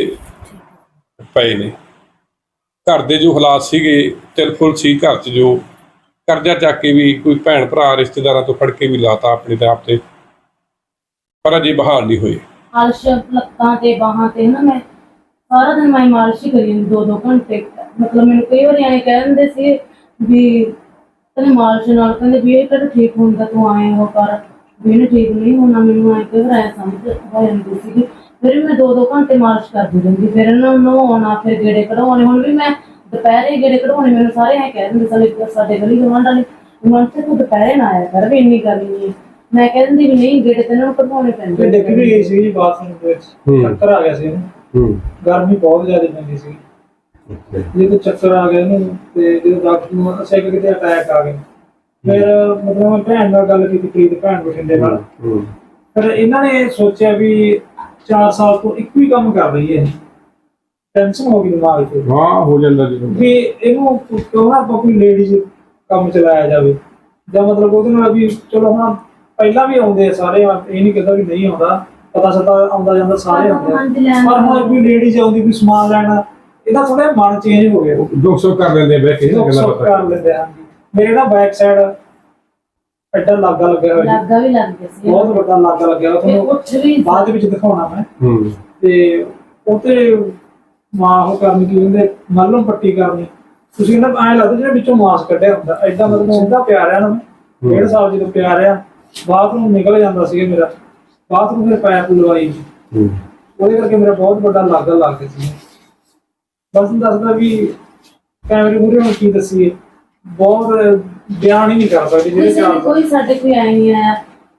ਪਏ ਨੇ। ਘਰ ਦੇ ਜੋ ਹਾਲਾਤ ਸੀਗੇ ਤਿਲਫੁਲ ਸੀ ਘਰ 'ਚ ਜੋ। ਕਰਜ਼ਾ ਚੱਕ ਕੇ ਵੀ ਕੋਈ ਭੈਣ ਭਰਾ, ਰਿਸ਼ਤੇਦਾਰਾਂ ਤੋਂ ਫੜ ਕੇ ਵੀ ਲਾਤਾ ਆਪਣੇ ਤੇ, ਆਪ ਤੇ। ਪਰ ਅਜੇ ਬਹਾਲ ਨਹੀਂ ਹੋਏ। ਮਾਲਿਸ਼ ਲੱਤਾਂ ਤੇ ਬਾਹਾਂ ਤੇ ਨਾ ਮੈਂ ਸਾਰਾ ਦਿਨ ਮੈਂ ਮਾਲਿਸ਼ ਕਰੀ ਦੋ ਦੋ ਘੰਟੇ। ਮਤਲਬ ਮੈਨੂੰ ਕਈ ਵਾਰੀ ਐਂ ਕਹਿ ਦਿੰਦੇ ਸੀ ਵੀ ਤੈਨੂੰ ਮਾਲਿਸ਼ ਨਾਲ, ਕਹਿੰਦੇ ਵੀ ਇਹ ਕਿਹੜਾ ਠੀਕ ਹੁੰਦਾ, ਤੂੰ ਆਏ ਹੋ ਕਰ। ਵੀ ਇਹਨੇ ਠੀਕ ਨਹੀਂ ਹੋਣਾ, ਮੈਨੂੰ ਐਂ ਕਈ ਵਾਰ ਸਮਝ ਹੋ ਜਾਂਦੀ ਸੀ ਫਿਰ ਮੈਂ ਦੋ ਦੋ ਘੰਟੇ ਮਾਲਿਸ਼ ਕਰਦੀ ਰਹਿੰਦੀ ਫਿਰ ਇਹਨਾਂ ਨੂੰ ਨਵਾਉਣਾ ਫਿਰ ਗੇੜੇ ਕਢਾਉਣੇ ਹੁਣ ਵੀ ਮੈਂ ਦੁਪਹਿਰੇ ਗੇੜੇ ਕਢਾਉਣੇ ਮੈਨੂੰ ਸਾਰੇ ਐਂ ਕਹਿ ਦਿੰਦੇ ਸਾਡੇ ਸਾਡੇ ਗਲੀ ਗਵਾਂਢ ਵਾਲੇ ਮਨ ਤੇ ਤੂੰ ਦੁਪਹਿਰੇ ਨਾ ਆਇਆ ਕਰ ਵੀ ਇੰਨੀ ਗਰਮੀ ਨਹੀਂ ਹੈ। ਮੈਂ ਕਹਿ ਦਿੰਦੀ ਵੀ ਨਹੀਂ ਗੇੜੇ ਤੇ ਇਹਨਾਂ ਨੂੰ ਕਢਵਾਉਣੇ ਪੈਂਦੇ ਤੇ ਡਿੱਗ ਵੀ ਗਈ ਸੀ ਜੀ ਬਾਥਰੂਮ ਦੇ ਵਿੱਚ। ਚੱਕਰ ਆ ਗਿਆ ਸੀ ਇਹਨੂੰ। ਹੂੰ। ਗਰਮੀ ਬਹੁਤ ਜ਼ਿਆਦਾ ਪੈਂਦੀ ਸੀ। ਜਦੋਂ ਚੱਕਰ ਆ ਗਿਆ ਇਹਨੂੰ ਤੇ ਜਦੋਂ ਡਾਕਟਰ ਨੂੰ ਦੱਸਿਆ ਕਿ ਕਿਤੇ ਅਟੈਕ ਆ ਗਿਆ ਫਿਰ ਮਤਲਬ ਮੈਂ ਭੈਣ ਨਾਲ ਗੱਲ ਕੀਤੀ ਪ੍ਰੀਤ ਭੈਣ ਬਠਿੰਡੇ ਨਾਲ। ਹੂੰ। ਫਿਰ ਇਹਨਾਂ ਨੇ ਸੋਚਿਆ ਵੀ 4 ਸਾਲ ਤੋਂ ਇੱਕੋ ਹੀ ਕੰਮ ਕਰ ਰਹੀ ਹੈ ਟੈਨਸ਼ਨ ਹੋ ਗਈ ਦਿਮਾਗ ਤੇ ਹਾਂ ਹੋ ਜਾਂਦਾ ਜੀ। ਵੀ ਇਹਨੂੰ ਕਿਉਂ ਨਾ ਆਪਾਂ ਕੋਈ ਲੇਡੀਜ਼ ਕੰਮ ਚਲਾਇਆ ਜਾਵੇ। ਜਾਂ ਮਤਲਬ ਉਹਦੇ ਨਾਲ ਵੀ ਚਲੋ ਹੁਣ ਪਹਿਲਾਂ ਵੀ ਆਉਂਦੇ ਆ ਸਾਰੇ ਇਹ ਨਹੀਂ ਕਹਿੰਦਾ ਵੀ ਨਹੀਂ ਆਉਂਦਾ। ਪਤਾ ਸਤਾ ਆਉਂਦਾ ਜਾਂਦਾ ਸਾਰੇ ਆਉਂਦੇ ਆ। ਪਰ ਹੁਣ ਕੋਈ ਲੇਡੀਜ਼ ਆਉਂਦੀ ਕੋਈ ਸਮਾਨ ਲੈਣਾ ਇਹਦਾ ਥੋੜਾ ਮਨ ਚੇਂਜ ਹੋ ਗਿਆ। ਦੁੱਖ ਸੁੱਖ ਕਰ ਲੈਂਦੇ ਬਹਿ ਕੇ ਸੁੱਖ ਗੱਲਾਂ ਸੁੱਖ ਬਾਤਾਂ ਕਰ ਲੈਂਦੇ ਆ ਮੇਰੇ ਨਾ ਬੈਕ ਸਾਈਡ ਐਡਾ ਲਾਗਾ ਲੱਗਿਆ ਹੋਇਆ ਜੀ। ਲੱਗਾ ਵੀ ਲੱਗ ਗਿਆ ਸੀ। ਬਹੁਤ ਵੱਡਾ ਲਾਗਾ ਲੱਗਿਆ ਹੋਇਆ। ਤੇ ਤੁਹਾਨੂੰ ਵੀ ਬਾਅਦ ਵਿੱਚ ਦਿਖਾਉਣਾ ਮੈਂ। ਹੂੰ। ਤੇ ਉਤੇ ਮਾਂ ਉਹ ਕਰਨੀ ਕੀ ਹੁੰਦੇ ਮੱਲਮ ਪੱਟੀ ਕਰਨੀ। ਤੁਸੀਂ ਨਾ ਐਂ ਲੱਗਦਾ ਜਿਹੜਾ ਵਿੱਚੋਂ ਮਾਸ ਕੱਢਿਆ ਹੁੰਦਾ। ਐਡਾ ਮਤਲਬ ਸਿੱਧਾ ਪਿਆ ਰਿਹਾ ਨਾ। ਮੈਂ। ਡੇਢ ਸਾਲ ਜਦੋਂ ਪਿਆ ਰਿਹਾ ਬਾਥਰੂਮ ਨਿਕਲ ਜਾਂਦਾ ਸੀ ਮੇਰਾ। ਬਾਥਰੂਮ ਫਿਰ ਪੈਪ ਲਵਾਈ ਜੀ। ਹੂੰ। ਉਹਦੇ ਕਰਕੇ ਮੇਰਾ ਬਹੁਤ ਵੱਡਾ ਲਾਗਾ ਲੱਗ ਗਿਆ ਸੀ। ਬਸ ਨੂੰ ਦੱਸਦਾ ਵੀ ਕੈਮਰੇ ਮੂਰੇ ਹੁਣ ਕੀ ਦੱਸੀਏ। ਬਹੁਤ ਬਿਆਨ ਹੀ ਨਹੀਂ ਕਰ ਸਕਦੇ ਜਿਹੜੇ ਕਿਸੇ ਨੇ ਕੋਈ ਸਾਡੇ ਕੋਈ ਆਇਆ ਨਹੀਂ ਆਇਆ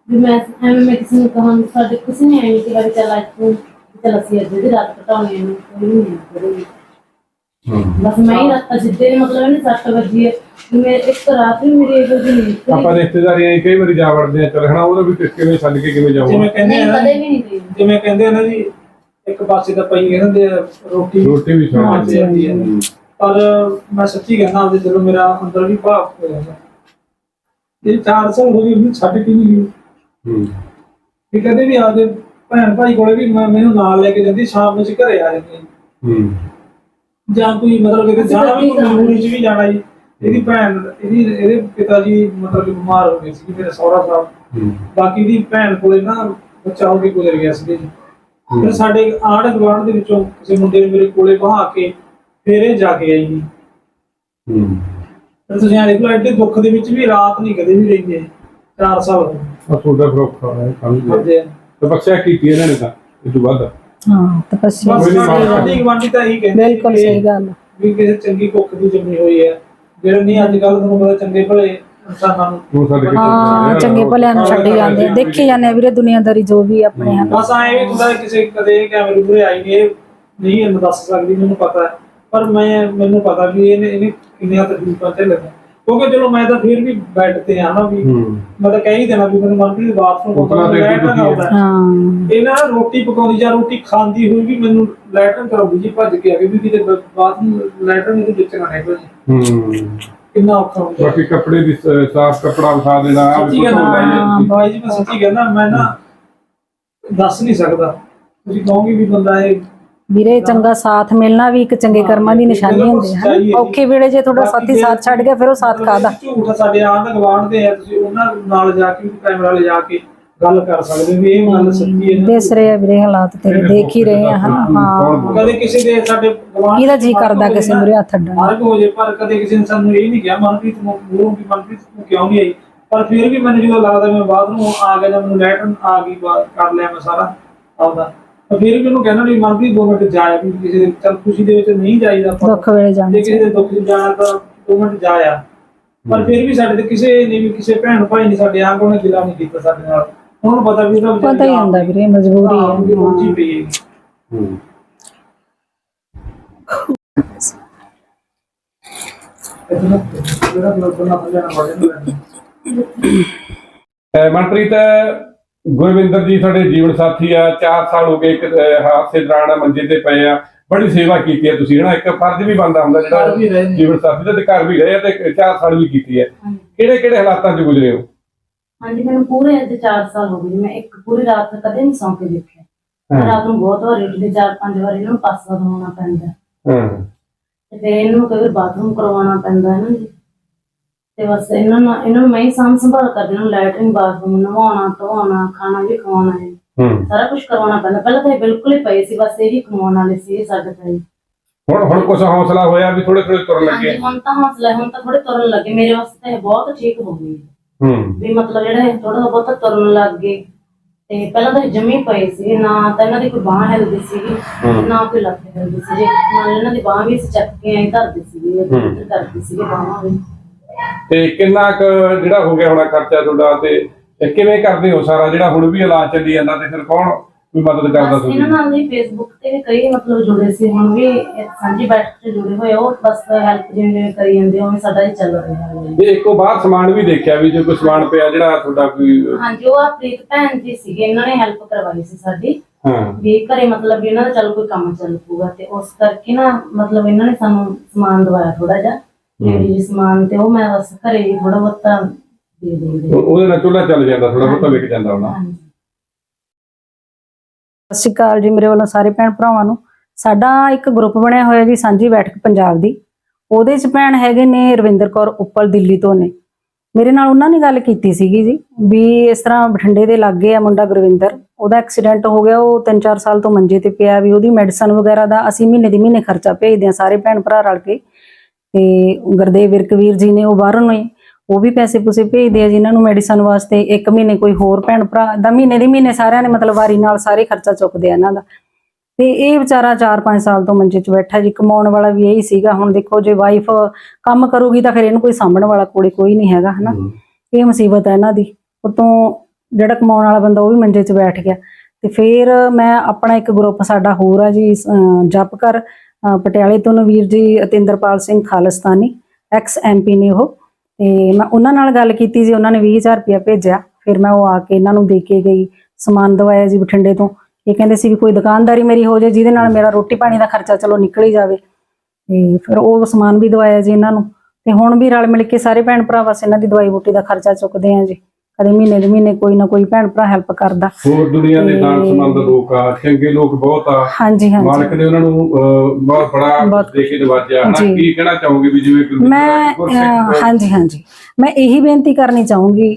ਵੀ ਮੈਂ ਐਵੇਂ ਮੈਂ ਕਿਸੇ ਨੂੰ ਕਹਾਂ ਸਾਡੇ ਕਿਸੇ ਨੇ ਆਇਆ ਨਹੀਂ ਕਿ ਵੀ ਚੱਲ ਅੱਜ ਤੂੰ ਚੱਲ ਅਸੀਂ ਅੱਜ ਦੀ ਰਾਤ ਕਟਾਉਣੀ ਹੈ ਕੋਈ ਨਹੀਂ ਕਰੇਗੀ। ਹੂੰ ਬਸ ਮੈਂ ਹੀ ਰਾਤ ਜਿੱਦੇ ਨੇ ਮਤਲਬ ਇਹਨੇ 7 ਵਜੇ ਮੈਂ ਇੱਕ ਰਾਤ ਵੀ ਮੇਰੀ ਇਹੋ ਜਿਹੀ ਨਹੀਂ। ਆਪਾਂ ਰਿਸ਼ਤੇਦਾਰੀਆਂ ਹੀ ਕਈ ਵਾਰੀ ਜਾ ਵੜਦੇ ਆ ਚੱਲ ਹਨਾ ਉਹਦਾ ਵੀ ਕਿਵੇਂ ਛੱਡ ਕੇ ਕਿਵੇਂ ਜਾਊਗਾ? ਜਿਵੇਂ ਕਹਿੰਦੇ ਨਹੀਂ ਆ ਨਾ ਕਦੇ ਵੀ ਨਹੀਂ ਗਈ। ਜਿਵੇਂ ਕਹਿੰਦੇ ਆ ਨਾ ਜੀ ਇੱਕ ਪਾਸੇ ਤਾਂ ਪਈ ਕਹਿੰਦੇ ਆ ਰੋਟੀ। ਰੋਟੀ ਵੀ ਬਚ ਜਾਂਦੀ ਹੈ ਪਰ ਮੈਂ ਸੱਚੀ ਕਹਿੰਦਾ ਆਪਦੇ ਜਦੋਂ ਮੇਰਾ ਅੰਦਰ ਵੀ ਭਾਵ ਹੋ ਜਾਂਦਾ ਇਹ 4 ਸਾਲ ਹੋ ਗਏ ਉਹਨੂੰ ਛੱਡ ਕੇ ਨਹੀਂ ਗਈ। ਹੂੰ। ਵੀ ਕਦੇ ਵੀ ਆਪਦੇ ਭੈਣ ਭਾਈ ਕੋਲੇ ਵੀ ਮੈਂ ਮੈਨੂੰ ਨਾਲ ਲੈ ਕੇ ਜਾਂਦੀ ਸ਼ਾਮ ਨੂੰ ਅਸੀਂ ਘਰੇ ਆ ਜਾਂਦੇ। ਹੂੰ। ਜਾਂ ਕੋਈ ਮਤਲਬ ਕਿ ਜਾਣਾ ਵੀ ਕੋਈ ਮਜਬੂਰੀ ਚ ਵੀ ਜਾਣਾ ਜੀ। ਇਹਦੀ ਭੈਣ ਇਹਦੀ ਇਹਦੇ ਪਿਤਾ ਜੀ ਮਤਲਬ ਕਿ ਬਿਮਾਰ ਹੋ ਗਏ ਸੀ ਮੇਰੇ ਸਹੁਰਾ ਸਾਹਿਬ। ਹੂੰ। ਬਾਕੀ ਦੀ ਭੈਣ ਕੋਲੇ ਨਾ ਬੱਚਾ ਹੋ ਕੇ ਗੁਜ਼ਰ ਗਿਆ ਸੀ ਜੀ। ਫਿਰ ਸਾਡੇ ਆਂਢ ਗੁਆਂਢ ਦੇ ਵਿੱਚੋਂ ਕਿਸੇ ਮੁੰਡੇ ਨੇ ਮੇਰੇ ਕੋਲੇ ਬਹਾ ਕੇ ਫਿਰ ਇਹ ਜਾ ਕੇ ਆਈ ਜੀ ਹੂੰ। ਫਿਰ ਤੁਸੀਂ ਆ ਦੇਖ ਲਓ ਐਡੇ ਦੁੱਖ ਦੇ ਵਿੱਚ ਵੀ ਰਾਤ ਨਹੀਂ ਕਦੇ ਵੀ ਰਹੀ ਹੈ 4 ਸਾਲ ਹੋ ਗਏ। ਆ ਤੁਹਾਡਾ ਫਰੋਖਾ ਹੈ ਸਮਝ ਲਿਆ ਹਾਂਜੀ। ਤਪੱਸਿਆ ਕੀਤੀ ਇਹਨਾਂ ਨੇ ਤਾਂ ਇਹ ਤੋਂ ਵੱਧ? ਹਾਂ ਤਪੱਸਿਆ ਬਸ ਸਾਡੇ ਗੁਆਂਢੀ ਤਾਂ ਇਹੀ ਕਹਿੰਦੇ ਬਿਲਕੁਲ ਸਹੀ ਗੱਲ ਵੀ ਕਿਸੇ ਚੰਗੀ ਕੁੱਖ ਦੀ ਜੰਮੀ ਹੋਈ ਹੈ। ਜਿਹੜੇ ਨਹੀਂ ਅੱਜ ਕੱਲ ਤੁਹਾਨੂੰ ਪਤਾ ਚੰਗੇ ਭਲੇ ਇਨਸਾਨਾਂ ਨੂੰ ਤੂੰ ਸਾਡੇ ਕਿਤੇ ਹਾਂ ਚੰਗੇ ਭਲਿਆਂ ਨੂੰ ਛੱਡੀ ਜਾਂਦੇ ਆ। ਦੇਖੀ ਜਾਂਦੇ ਆ ਵੀਰੇ ਦੁਨੀਆਦਾਰੀ ਜੋ ਵੀ ਆਪਣੇ ਹਨ ਬਸ ਆਏ ਵੀ ਹੁੰਦਾ ਕਿਸੇ ਕਦੇ ਕੈਮਰੇ ਮੂਹਰੇ ਆਈ ਨਹੀਂ ਇਹ ਨਹੀਂ ਇਹਨੂੰ ਦੱਸ ਸਕਦੀ ਮੈਨੂੰ ਪਤਾ ਹੈ। ਪਰ ਮੈਂ ਮੈਨੂੰ ਪਤਾ ਵੀ ਇਹਨੇ ਇਹਨੇ ਕਿੰਨੀਆਂ ਤਕਲੀਫਾਂ ਤੇ ਲੱਗਾ। ਕਿਉਂਕਿ ਚਲੋ ਮੈਂ ਤਾਂ ਫਿਰ ਵੀ ਬੈੱਡ ਤੇ ਆ ਨਾ ਵੀ ਮੈਂ ਤਾਂ ਕਹਿ ਹੀ ਦੇਣਾ ਵੀ ਮੈਨੂੰ ਮਨਪ੍ਰੀਤ ਦੀ ਬਾਥਰੂਮ ਲੈਟਰਨ ਦੁਖੀ ਹੈ। ਆਉਂਦਾ ਹੈ। ਹਾਂ। ਇਹ ਨਾ ਰੋਟੀ ਪਕਾਉਂਦੀ ਜਾਂ ਰੋਟੀ ਖਾਂਦੀ ਹੋਈ ਵੀ ਮੈਨੂੰ ਲੈਟਰਨ ਕਰਾਉਂਦੀ ਜੀ ਭੱਜ ਕੇ ਆ ਕੇ ਵੀ ਕਿਤੇ ਬਾਥਰੂਮ ਲੈਟਰਨ ਦੇ ਵਿੱਚ ਨਾ ਨਿਕਲ ਜੀ ਹੂੰ। ਕਿੰਨਾ ਔਖਾ ਹੁੰਦਾ। ਬਾਕੀ ਕੱਪੜੇ ਸ- ਸਾਫ਼ ਕੱਪੜਾ ਵਿਖਾ ਦੇਣਾ ਆ ਸੱਚੀ ਵੀ ਕੁਝ ਹੁੰਦਾ ਬਾਈ ਜੀ ਮੈਂ ਸੱਚੀ ਕਹਿੰਦਾ ਮੈਂ ਨਾ ਦੱਸ ਨਹੀਂ ਸਕਦਾ। ਤੁਸੀਂ ਕਹੋਗੇ ਵੀ ਬੰਦਾ ਇਹ ਵੀਰੇ ਚੰਗਾ ਸਾਥ ਮਿਲਣਾ ਵੀ ਇੱਕ ਚੰਗੇ ਕਰਮਾਂ ਦੀ ਨਿਸ਼ਾਨੀ ਹੁੰਦੀ ਹੈ ਹਨਾ। ਔਖੇ ਵੇਲੇ ਜੇ ਤੁਹਾਡਾ ਸਾਥੀ ਸਾਥ ਛੱਡ ਗਿਆ ਫਿਰ ਉਹ ਸਾਥ ਕਾਦਾ ਝੂਠ ਸਾਡੇ ਆਂਢ ਗਵਾਂਢ ਦੇ ਆ ਤੁਸੀਂ ਉਹਨਾਂ ਨਾਲ ਜਾ ਕੇ ਕੈਮਰਾ ਲਿਜਾ ਕੇ ਗੱਲ ਕਰ ਸਕਦੇ ਹੋ ਵੀ ਇਹ ਗੱਲ ਸੱਚੀ ਹੈ ਨਾ। ਦਿਸ ਰਹੇ ਆ ਵੀਰੇ ਹਾਲਾਤ ਤੇਰੇ ਦੇਖ ਹੀ ਰਹੇ ਆ ਹਨਾ ਹਾਂ ਕਦੇ ਕਿਸੇ ਦੇ ਸਾਡੇ ਗਵਾਂਢ ਇਹਦਾ ਜੀ ਕਰਦਾ ਕਿਸੇ ਮੁਰੇ ਹੱਥ ਅੱਡਣ ਨੂੰ। ਮਾਰਗ ਹੋ ਜੇ ਪਰ ਕਦੇ ਕਿਸੇ ਨੇ ਸਾਨੂੰ ਇਹ ਨਹੀਂ ਕਿਹਾ ਮਨਪ੍ਰੀਤ ਨੂੰ ਮੂਹਰੋਂ ਵੀ ਮਨਪ੍ਰੀਤ ਨੂੰ ਕਿਉਂ ਨਹੀਂ ਆਈ ਪਰ ਫਿਰ ਵੀ ਮੈਨੂੰ ਜਦੋਂ ਲੱਗਦਾ ਮੈਂ ਬਾਥਰੂਮ ਆ ਗਿਆ ਜਾਂ ਮੈਨੂੰ ਲੈਟਰਨ ਆ ਗਈ ਬਾਹਰ ਕਰ ਲਿਆ ਮੈਂ ਸਾਰਾ ਆਪਦਾ ਪਰ ਫਿਰ ਵੀ ਮੈਨੂੰ ਕਹਿੰਦਾ ਨਹੀਂ ਮਨਪ੍ਰੀਤ ਦੋ ਮਿੰਟ ਜਾਇਆ ਵੀ ਕਿਸੇ ਦੇ ਚੱਲ ਖੁਸ਼ੀ ਦੇ ਵਿੱਚ ਨਹੀਂ ਜਾਈਦਾ ਆਪਾਂ। ਦੁੱਖ ਵੇਲੇ ਜੇ ਜਾਣੇ ਕਿਸੇ ਦੇ ਦੁੱਖ 'ਚ ਜਾਣਾ ਤਾਂ ਦੋ ਮਿੰਟ ਜਾਇਆ ਪਰ ਫਿਰ ਵੀ ਸਾਡੇ ਤੇ ਕਿਸੇ ਨੇ ਵੀ ਕਿਸੇ ਭੈਣ ਭਾਈ ਨੇ ਸਾਡੇ ਆਂਗੋਂ ਨੇ ਗਿਲਾ ਨਹੀਂ ਕੀਤਾ ਸਾਡੇ ਨਾਲ। ਉਹਨਾਂ ਨੂੰ ਪਤਾ ਵੀ ਉਹਦਾ ਵਿਚਾਰੀ ਪਤਾ ਹੀ ਹੁੰਦਾ ਵੀਰੇ ਮਜਬੂਰੀ ਹਾਂ, ਉਹਦੀ ਰੋਜੀ ਹੈ ਪਈ ਹੂੰ। ਇਤਨਾ ਜਿਹੜਾ ਜਾਣਾ ਵਾਲੇ ਨੂੰ ਅਹ ਮਨਪ੍ਰੀਤ ਗੁਰਵਿੰਦਰ ਜੀ ਸਾਡੇ ਜੀਵਨ ਸਾਥੀ ਆ 4 ਸਾਲ ਹੋ ਗਏ ਇੱਕ ਹਾਦਸੇ ਦੌਰਾਨ ਮੰਜੇ ਤੇ ਪਏ ਆ। ਬੜੀ ਸੇਵਾ ਕੀਤੀ ਹੈ ਤੁਸੀਂ ਹਨਾ? ਇੱਕ ਫਰਜ਼ ਵੀ ਬਣਦਾ ਹੁੰਦਾ ਜਿਹੜਾ। ਜੀਵਨ ਸਾਥੀ ਦਾ ਤੇ ਘਰ ਵੀ ਰਹੇ ਆ ਤੇ 4 ਸਾਲ ਵੀ ਕੀਤੀ ਹੈ। ਕਿਹੜੇ ਕਿਹੜੇ ਹਾਲਾਤਾਂ 'ਚ ਗੁਜ਼ਰੇ ਹੋ? ਹਾਂਜੀ ਮੈਨੂੰ ਪੂਰੇ ਅੱਜ 4 ਸਾਲ ਹੋ ਗਏ। ਮੈਂ ਇੱਕ ਪੂਰੀ ਰਾਤ ਕਦੇ ਨਹੀਂ ਸੌਂ ਕੇ ਦੇਖਿਆ। ਰਾਤ ਨੂੰ ਬਹੁਤ ਵਾਰ ਉੱਠਦੀ ਚਾਰ ਪੰਜ ਵਾਰ ਇਹਨੂੰ ਪਾਸਾ ਦਵਾਉਣਾ ਪੈਂਦਾ। ਹਾਂ। ਤੇ ਫਿਰ ਇਹਨੂੰ ਕਦੇ ਬਾਥਰੂਮ ਕਰਵਾਉਣਾ ਪੈਂਦਾ ਹੈ ਨਾ ਜੀ? ਤੇ ਬਸ ਇਹਨਾਂ ਨੂੰ ਇਹਨਾਂ ਨੂੰ ਮੈਂ ਹੀ ਸਾਂਭ ਸੰਭਾਲ ਕਰਦੀ ਹਾਂ ਲੈਟਰਿੰਗ ਬਾਥਰੂਮ ਨਵਾਉਣਾ ਧਵਾਉਣਾ ਖਾਣਾ ਵੀ ਖਵਾਉਣਾ ਹੈ। ਹੂੰ। ਸਾਰਾ ਕੁਝ ਕਰਵਾਉਣਾ ਪੈਂਦਾ। ਪਹਿਲਾਂ ਤਾਂ ਇਹ ਬਿਲਕੁਲ ਹੀ ਪਏ ਸੀ ਬਸ ਇਹੀ ਕਮਾਉਣ ਵਾਲੇ ਸੀ ਸਾਡੇ ਤਾਂ ਜੀ। ਹੁਣ ਹੁਣ ਕੁਝ ਹੌਸਲਾ ਹੋਇਆ ਵੀ ਥੋੜੇ ਥੋੜੇ ਤੁਰਨ ਲੱਗੇ। ਹਾਂਜੀ ਹੁਣ ਤਾਂ ਹੌਸਲਾ ਹੈ, ਹੁਣ ਤਾਂ ਥੋੜੇ ਤੁਰਨ ਲੱਗੇ। ਮੇਰੇ ਵਾਸਤੇ ਤਾਂ ਇਹ ਬਹੁਤ ਠੀਕ ਹੋ ਗਈ ਹੂੰ। ਵੀ ਮਤਲਬ ਜਿਹੜਾ ਇਹ ਥੋੜਾ ਬਹੁਤ ਤੁਰਨ ਲੱਗ ਗਏ। ਤੇ ਪਹਿਲਾਂ ਤਾਂ ਇਹ ਜੰਮੀ ਪਏ ਸੀ ਨਾ ਤਾਂ ਇਹਨਾਂ ਦੀ ਕੋਈ ਬਾਹ ਹਿਲਦੀ ਸੀਗੀ। ਨਾ ਕੋਈ ਲੱਤ ਹਿਲਦੀ ਸੀ ਨਾਲ ਇਹਨਾਂ ਦੀ ਬਾਹ ਵੀ ਅਸੀਂ ਚੱਕ ਕੇ ਐਂ ਧਰਦੇ ਸੀਗੇ ਹੂੰ। ਇੱਧਰ ਕਰਦੀ ਸੀਗੇ ਬਾਹਾਂ ਵੀ। ਤੇ ਕਿੰਨਾ ਕੁ ਜਿਹੜਾ ਹੋ ਗਿਆ ਹੋਣਾ ਖਰਚਾ ਤੁਹਾਡਾ ਤੇ ਕਿਵੇਂ ਕਰਦੇ ਹੋ ਸਾਰਾ ਜਿਹੜਾ ਹੁਣ ਵੀ ਇਲਾਜ ਚੱਲੀ ਜਾਂਦਾ ਤੇ ਫਿਰ ਕੌਣ ਕੋਈ ਮਦਦ ਕਰਦਾ ਬਸ ਇਹਨਾਂ ਨਾਲ ਵੀ ਫੇਸਬੁੱਕ ਤੇ ਵੀ ਕਈ ਮਤਲਬ ਜੁੜੇ ਸੀ ਹੁਣ ਵੀ ਸਾਂਝੀ ਬੈਠਕ ਤੇ ਜੁੜੇ ਹੋਏ ਉਹ ਬਸ ਹੈਲਪ ਜਿਵੇਂ ਜਿਵੇਂ ਕਰੀ ਜਾਂਦੇ ਉਵੇਂ ਸਾਡਾ ਹੀ ਚੱਲ ਰਿਹਾ ਹੈ। ਤੇ ਇੱਕੋ ਬਾਹਰ ਸਮਾਨ ਵੀ ਦੇਖਿਆ ਵੀ ਜੇ ਕੋਈ ਸਮਾਨ ਪਿਆ ਜਿਹੜਾ ਤੁਹਾਡਾ ਕੋਈ ਹਾਂਜੀ ਉਹ ਆ ਪ੍ਰੀਤ ਭੈਣ ਜੀ ਸੀਗੇ ਇਹਨਾਂ ਨੇ ਹੈਲਪ ਕਰਵਾਈ ਸੀ ਸਾਡੀ। ਹਾਂ। ਵੀ ਘਰੇ ਮਤਲਬ ਵੀ ਇਹਨਾਂ ਦਾ ਚੱਲ ਕੋਈ ਕੰਮ ਚੱਲ ਪੂਗਾ ਤੇ ਉਸ ਕਰਕੇ ਨਾ ਮਤਲਬ ਇਹਨਾਂ ਨੇ ਸਾਨੂੰ ਸਮਾਨ ਦਵਾਇਆ ਥੋੜਾ ਜਿਹਾ। ਲੇਡੀ ਸਮਾਨ ਤੇ ਉਹ ਮੈਂ ਬਸ ਘਰੇ ਵੀ ਥੋੜਾ ਬਹੁਤਾ ਦੇ ਦੇ ਦੇ। ਉਹ- ਉਹਦੇ ਨਾਲ ਚੁੱਲ੍ਹਾ ਚੱਲ ਜਾਂਦਾ ਥੋੜਾ ਬਹੁਤਾ ਵਿਕ ਜਾਂਦਾ ਹੋਣਾ। ਹਾਂਜੀ। ਸਤਿ ਸ਼੍ਰੀ ਅਕਾਲ ਜੀ ਮੇਰੇ ਵੱਲੋਂ ਸਾਰੇ ਭੈਣ ਭਰਾਵਾਂ ਨੂੰ। ਸਾਡਾ ਇੱਕ ਗਰੁੱਪ ਬਣਿਆ ਹੋਇਆ ਜੀ ਸਾਂਝੀ ਬੈਠਕ ਪੰਜਾਬ ਦੀ। ਉਹਦੇ ਚ ਭੈਣ ਹੈਗੇ ਨੇ ਰਵਿੰਦਰ ਕੌਰ ਉੱਪਲ ਦਿੱਲੀ ਤੋਂ ਨੇ। ਮੇਰੇ ਨਾਲ ਉਹਨਾਂ ਨੇ ਗੱਲ ਕੀਤੀ ਸੀਗੀ ਜੀ ਵੀ ਇਸ ਤਰ੍ਹਾਂ ਬਠਿੰਡੇ ਦੇ ਲਾਗੇ ਆ ਮੁੰਡਾ ਗੁਰਵਿੰਦਰ। ਉਹਦਾ ਐਕਸੀਡੈਂਟ ਹੋ ਗਿਆ ਉਹ 3-4 ਸਾਲ ਤੋਂ ਮੰਜੇ ਤੇ ਪਿਆ ਵੀ ਉਹਦੀ ਮੈਡੀਸਨ ਵਗੈਰਾ ਦਾ ਅਸੀਂ ਮਹੀਨੇ ਦੀ ਮਹੀਨੇ ਖਰਚਾ ਭੇਜਦੇ ਆ ਸਾਰੇ ਭੈਣ ਭਰਾ ਰਲ ਕੇ। ਤੇ ਗੁਰਦੇਵ ਵਿਰਕਵੀਰ ਜੀ ਨੇ ਉਹ ਬਾਹਰੋਂ ਨੇ ਉਹ ਵੀ ਪੈਸੇ ਪੂਸੇ ਭੇਜਦੇ ਆ ਜਿਨ੍ਹਾਂ ਨੂੰ ਮੈਡੀਸਨ ਵਾਸਤੇ। ਇੱਕ ਮਹੀਨੇ ਕੋਈ ਹੋਰ ਭੈਣ ਭਰਾ ਦਾ ਮਹੀਨੇ ਦੀ ਮਹੀਨੇ ਸਾਰਿਆਂ ਨੇ ਮਤਲਬ ਵਾਰੀ ਨਾਲ ਸਾਰੇ ਖਰਚਾ ਚੁੱਕਦੇ ਆ ਇਹਨਾਂ ਦਾ। ਤੇ ਇਹ ਵਿਚਾਰਾ 4-5 ਸਾਲ ਤੋਂ ਮੰਜੇ 'ਚ ਬੈਠਾ ਜੀ ਕਮਾਉਣ ਵਾਲਾ ਵੀ ਇਹੀ ਸੀਗਾ। ਹੁਣ ਦੇਖੋ ਜੇ ਵਾਈਫ ਕੰਮ ਕਰੂਗੀ ਤਾਂ ਫਿਰ ਇਹਨੂੰ ਕੋਈ ਸਾਂਭਣ ਵਾਲਾ ਕੋਲੇ ਕੋਈ ਨਹੀਂ ਹੈਗਾ ਹਨਾ? ਇਹ ਮੁਸੀਬਤ ਹੈ ਇਹਨਾਂ ਦੀ। ਉਤੋਂ ਜਿਹੜਾ ਕਮਾਉਣ ਵਾਲਾ ਬੰਦਾ ਉਹ ਵੀ ਮੰਜੇ 'ਚ ਬੈਠ ਗਿਆ। ਤੇ ਫਿਰ ਮੈਂ ਆਪਣਾ ਇੱਕ ਗਰੁੱਪ ਸਾਡਾ ਹੋਰ ਆ ਜੀ ਜਪ ਕਰ ਪਟਿਆਲੇ ਤੋਂ ਨਵੀਰ ਜੀ ਅਤਿੰਦਰਪਾਲ ਸਿੰਘ ਖਾਲਿਸਤਾਨੀ ਐਕਸ ਐਮਪੀ ਨੇ ਉਹ। ਤੇ ਮੈਂ ਉਹਨਾਂ ਨਾਲ ਗੱਲ ਕੀਤੀ ਜੀ, ਉਹਨਾਂ ਨੇ 20000 ਰੁਪਇਆ ਭੇਜਿਆ। ਫਿਰ ਮੈਂ ਉਹ ਆ ਕੇ ਇਹਨਾਂ ਨੂੰ ਦੇ ਕੇ ਗਈ, ਸਮਾਨ ਦਵਾਇਆ ਜੀ ਬਠਿੰਡੇ ਤੋਂ। ਇਹ ਕਹਿੰਦੇ ਸੀ ਵੀ ਕੋਈ ਦੁਕਾਨਦਾਰੀ ਮੇਰੀ ਹੋ ਜਾਏ, ਜਿਹਦੇ ਨਾਲ ਮੇਰਾ ਰੋਟੀ ਪਾਣੀ ਦਾ ਖਰਚਾ ਚਲੋ ਨਿਕਲ ਹੀ ਜਾਵੇ। ਤੇ ਫਿਰ ਉਹ ਸਮਾਨ ਵੀ ਦਵਾਇਆ ਜੀ ਇਹਨਾਂ ਨੂੰ। ਤੇ ਹੁਣ ਵੀ ਰਲ ਮਿਲ ਕੇ ਸਾਰੇ ਭੈਣ ਭਰਾ ਬਸ ਇਹਨਾਂ ਦੀ ਦਵਾਈ ਬੂਟੀ ਦਾ ਖਰਚਾ ਚੁੱਕਦੇ ਆ ਜੀ। ਕਦੇ ਮਹੀਨੇ ਦੇ ਮਹੀਨੇ ਕੋਈ ਨਾ ਕੋਈ ਭੈਣ ਭਰਾ ਹੈਲਪ ਕਰਦਾ। ਹੋਰ ਦੁਨੀਆ ਦੇ ਸੰਬੰਧ ਲੋਕ ਆ ਚੰਗੇ ਲੋਕ ਬਹੁਤ ਆ। ਹਾਂਜੀ ਹਾਂਜੀ। ਮਾਲਕ ਨੇ ਉਹਨਾਂ ਨੂੰ ਬਹੁਤ ਬੜਾ ਦੇ ਕੇ ਨਵਾਜਿਆ ਹਨਾ। ਕੀ ਕਹਿਣਾ ਚਾਹੋਗੇ ਵੀ ਜਿਵੇਂ ਮੈਂ ਹਾਂਜੀ ਹਾਂਜੀ। ਮੈਂ ਇਹੀ ਬੇਨਤੀ ਕਰਨੀ ਚਾਹੂੰਗੀ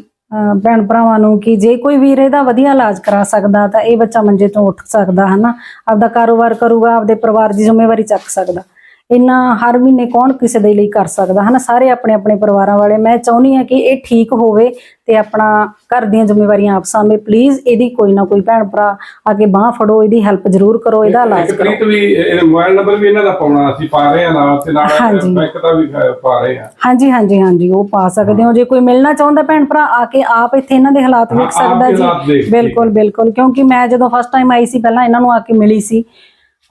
ਭੈਣ ਭਰਾਵਾਂ ਨੂੰ ਕਿ ਜੇ ਕੋਈ ਵੀਰ ਇਹਦਾ ਵਧੀਆ ਇਲਾਜ ਕਰਾ ਸਕਦਾ ਤਾਂ ਇਹ ਬੱਚਾ ਮੰਜੇ ਤੋਂ ਉੱਠ ਸਕਦਾ ਹਨਾ। ਆਪਦਾ ਕਾਰੋਬਾਰ ਕਰੂਗਾ ਆਪਦੇ ਪਰਿਵਾਰ ਦੀ ਜ਼ਿੰਮੇਵਾਰੀ ਚੱਕ ਸਕਦਾ। ਇੰਨਾ ਹਰ ਮਹੀਨੇ ਕੌਣ ਕਿਸੇ ਦੇ ਲਈ ਕਰ ਸਕਦਾ ਹਨਾ? ਸਾਰੇ ਆਪਣੇ ਆਪਣੇ ਪਰਿਵਾਰਾਂ ਵਾਲੇ ਮੈਂ ਚਾਹੁੰਦੀ ਹਾਂ ਕਿ ਇਹ ਠੀਕ ਹੋਵੇ ਤੇ ਆਪਣਾ ਘਰ ਦੀਆਂ ਜ਼ਿੰਮੇਵਾਰੀਆਂ ਆਪ ਸਾਂਭੇ। ਪਲੀਜ਼ ਇਹਦੀ ਕੋਈ ਨਾ ਕੋਈ ਭੈਣ ਭਰਾ ਆ ਕੇ ਬਾਹ ਫੜੋ ਇਹਦੀ ਹੈਲਪ ਜ਼ਰੂਰ ਕਰੋ ਇਹਦਾ ਇਲਾਜ ਕਰੋ। ਪ੍ਰੀਤ ਵੀ ਮੋਬਾਈਲ ਨੰਬਰ ਵੀ ਇਹਨਾਂ ਦਾ ਪਾਉਣਾ ਅਸੀਂ ਪਾ ਰਹੇ ਆ ਨਾਲ ਤੇ ਨਾਲ। ਬੈਂਕ ਦਾ ਵੀ ਪਾ ਰਹੇ ਆ ਹਾਂਜੀ ਹਾਂਜੀ ਹਾਂਜੀ ਉਹ ਪਾ ਸਕਦੇ ਹੋ। ਜੇ ਕੋਈ ਮਿਲਣਾ ਚਾਹੁੰਦਾ ਭੈਣ ਭਰਾ ਆ ਕੇ ਆਪ ਇੱਥੇ ਇਹਨਾਂ ਦੇ ਹਾਲਾਤ ਵੇਖ ਸਕਦਾ ਜੀ। ਬਿਲਕੁਲ ਬਿਲਕੁਲ ਕਿਉਂਕਿ ਮੈਂ ਜਦੋਂ ਫਸਟ ਟਾਈਮ ਆਈ ਸੀ ਪਹਿਲਾਂ ਇਹਨਾਂ ਨੂੰ ਆ ਕੇ ਮਿਲੀ ਸੀ।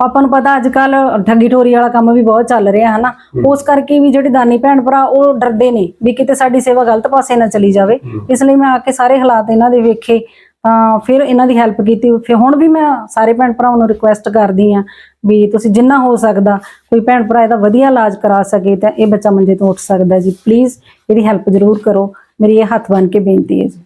ਆਪਾਂ ਨੂੰ ਪਤਾ ਅੱਜ ਕੱਲ ਠੱਗੀ ਠੋਰੀ ਵਾਲਾ ਕੰਮ ਵੀ ਬਹੁਤ ਚੱਲ ਰਿਹਾ ਹਨਾ? ਉਸ ਕਰਕੇ ਵੀ ਜਿਹੜੇ ਦਾਨੀ ਭੈਣ ਭਰਾ ਉਹ ਡਰਦੇ ਨੇ ਵੀ ਕਿਤੇ ਸਾਡੀ ਸੇਵਾ ਗਲਤ ਪਾਸੇ ਨਾ ਚਲੀ ਜਾਵੇ। ਇਸ ਲਈ ਮੈਂ ਆ ਕੇ ਸਾਰੇ ਹਾਲਾਤ ਇਹਨਾਂ ਦੇ ਵੇਖੇ ਤਾਂ ਫਿਰ ਇਹਨਾਂ ਦੀ ਹੈਲਪ ਕੀਤੀ। ਫਿਰ ਹੁਣ ਵੀ ਮੈਂ ਸਾਰੇ ਭੈਣ ਭਰਾਵਾਂ ਨੂੰ ਰਿਕੁਐਸਟ ਕਰਦੀ ਆ ਵੀ ਤੁਸੀਂ ਜਿੰਨਾ ਹੋ ਸਕਦਾ ਕੋਈ ਭੈਣ ਭਰਾ ਇਹਦਾ ਵਧੀਆ ਇਲਾਜ ਕਰਾ ਸਕੇ ਤਾਂ ਇਹ ਬੱਚਾ ਮੰਜੇ ਤੋਂ ਉੱਠ ਸਕਦਾ ਜੀ। ਪਲੀਜ਼ ਇਹਦੀ ਹੈਲਪ ਜ਼ਰੂਰ ਕਰੋ। ਮੇਰੀ ਇਹ ਹੱਥ ਬਨ ਕੇ ਬੇਨਤੀ ਹੈ ਜੀ।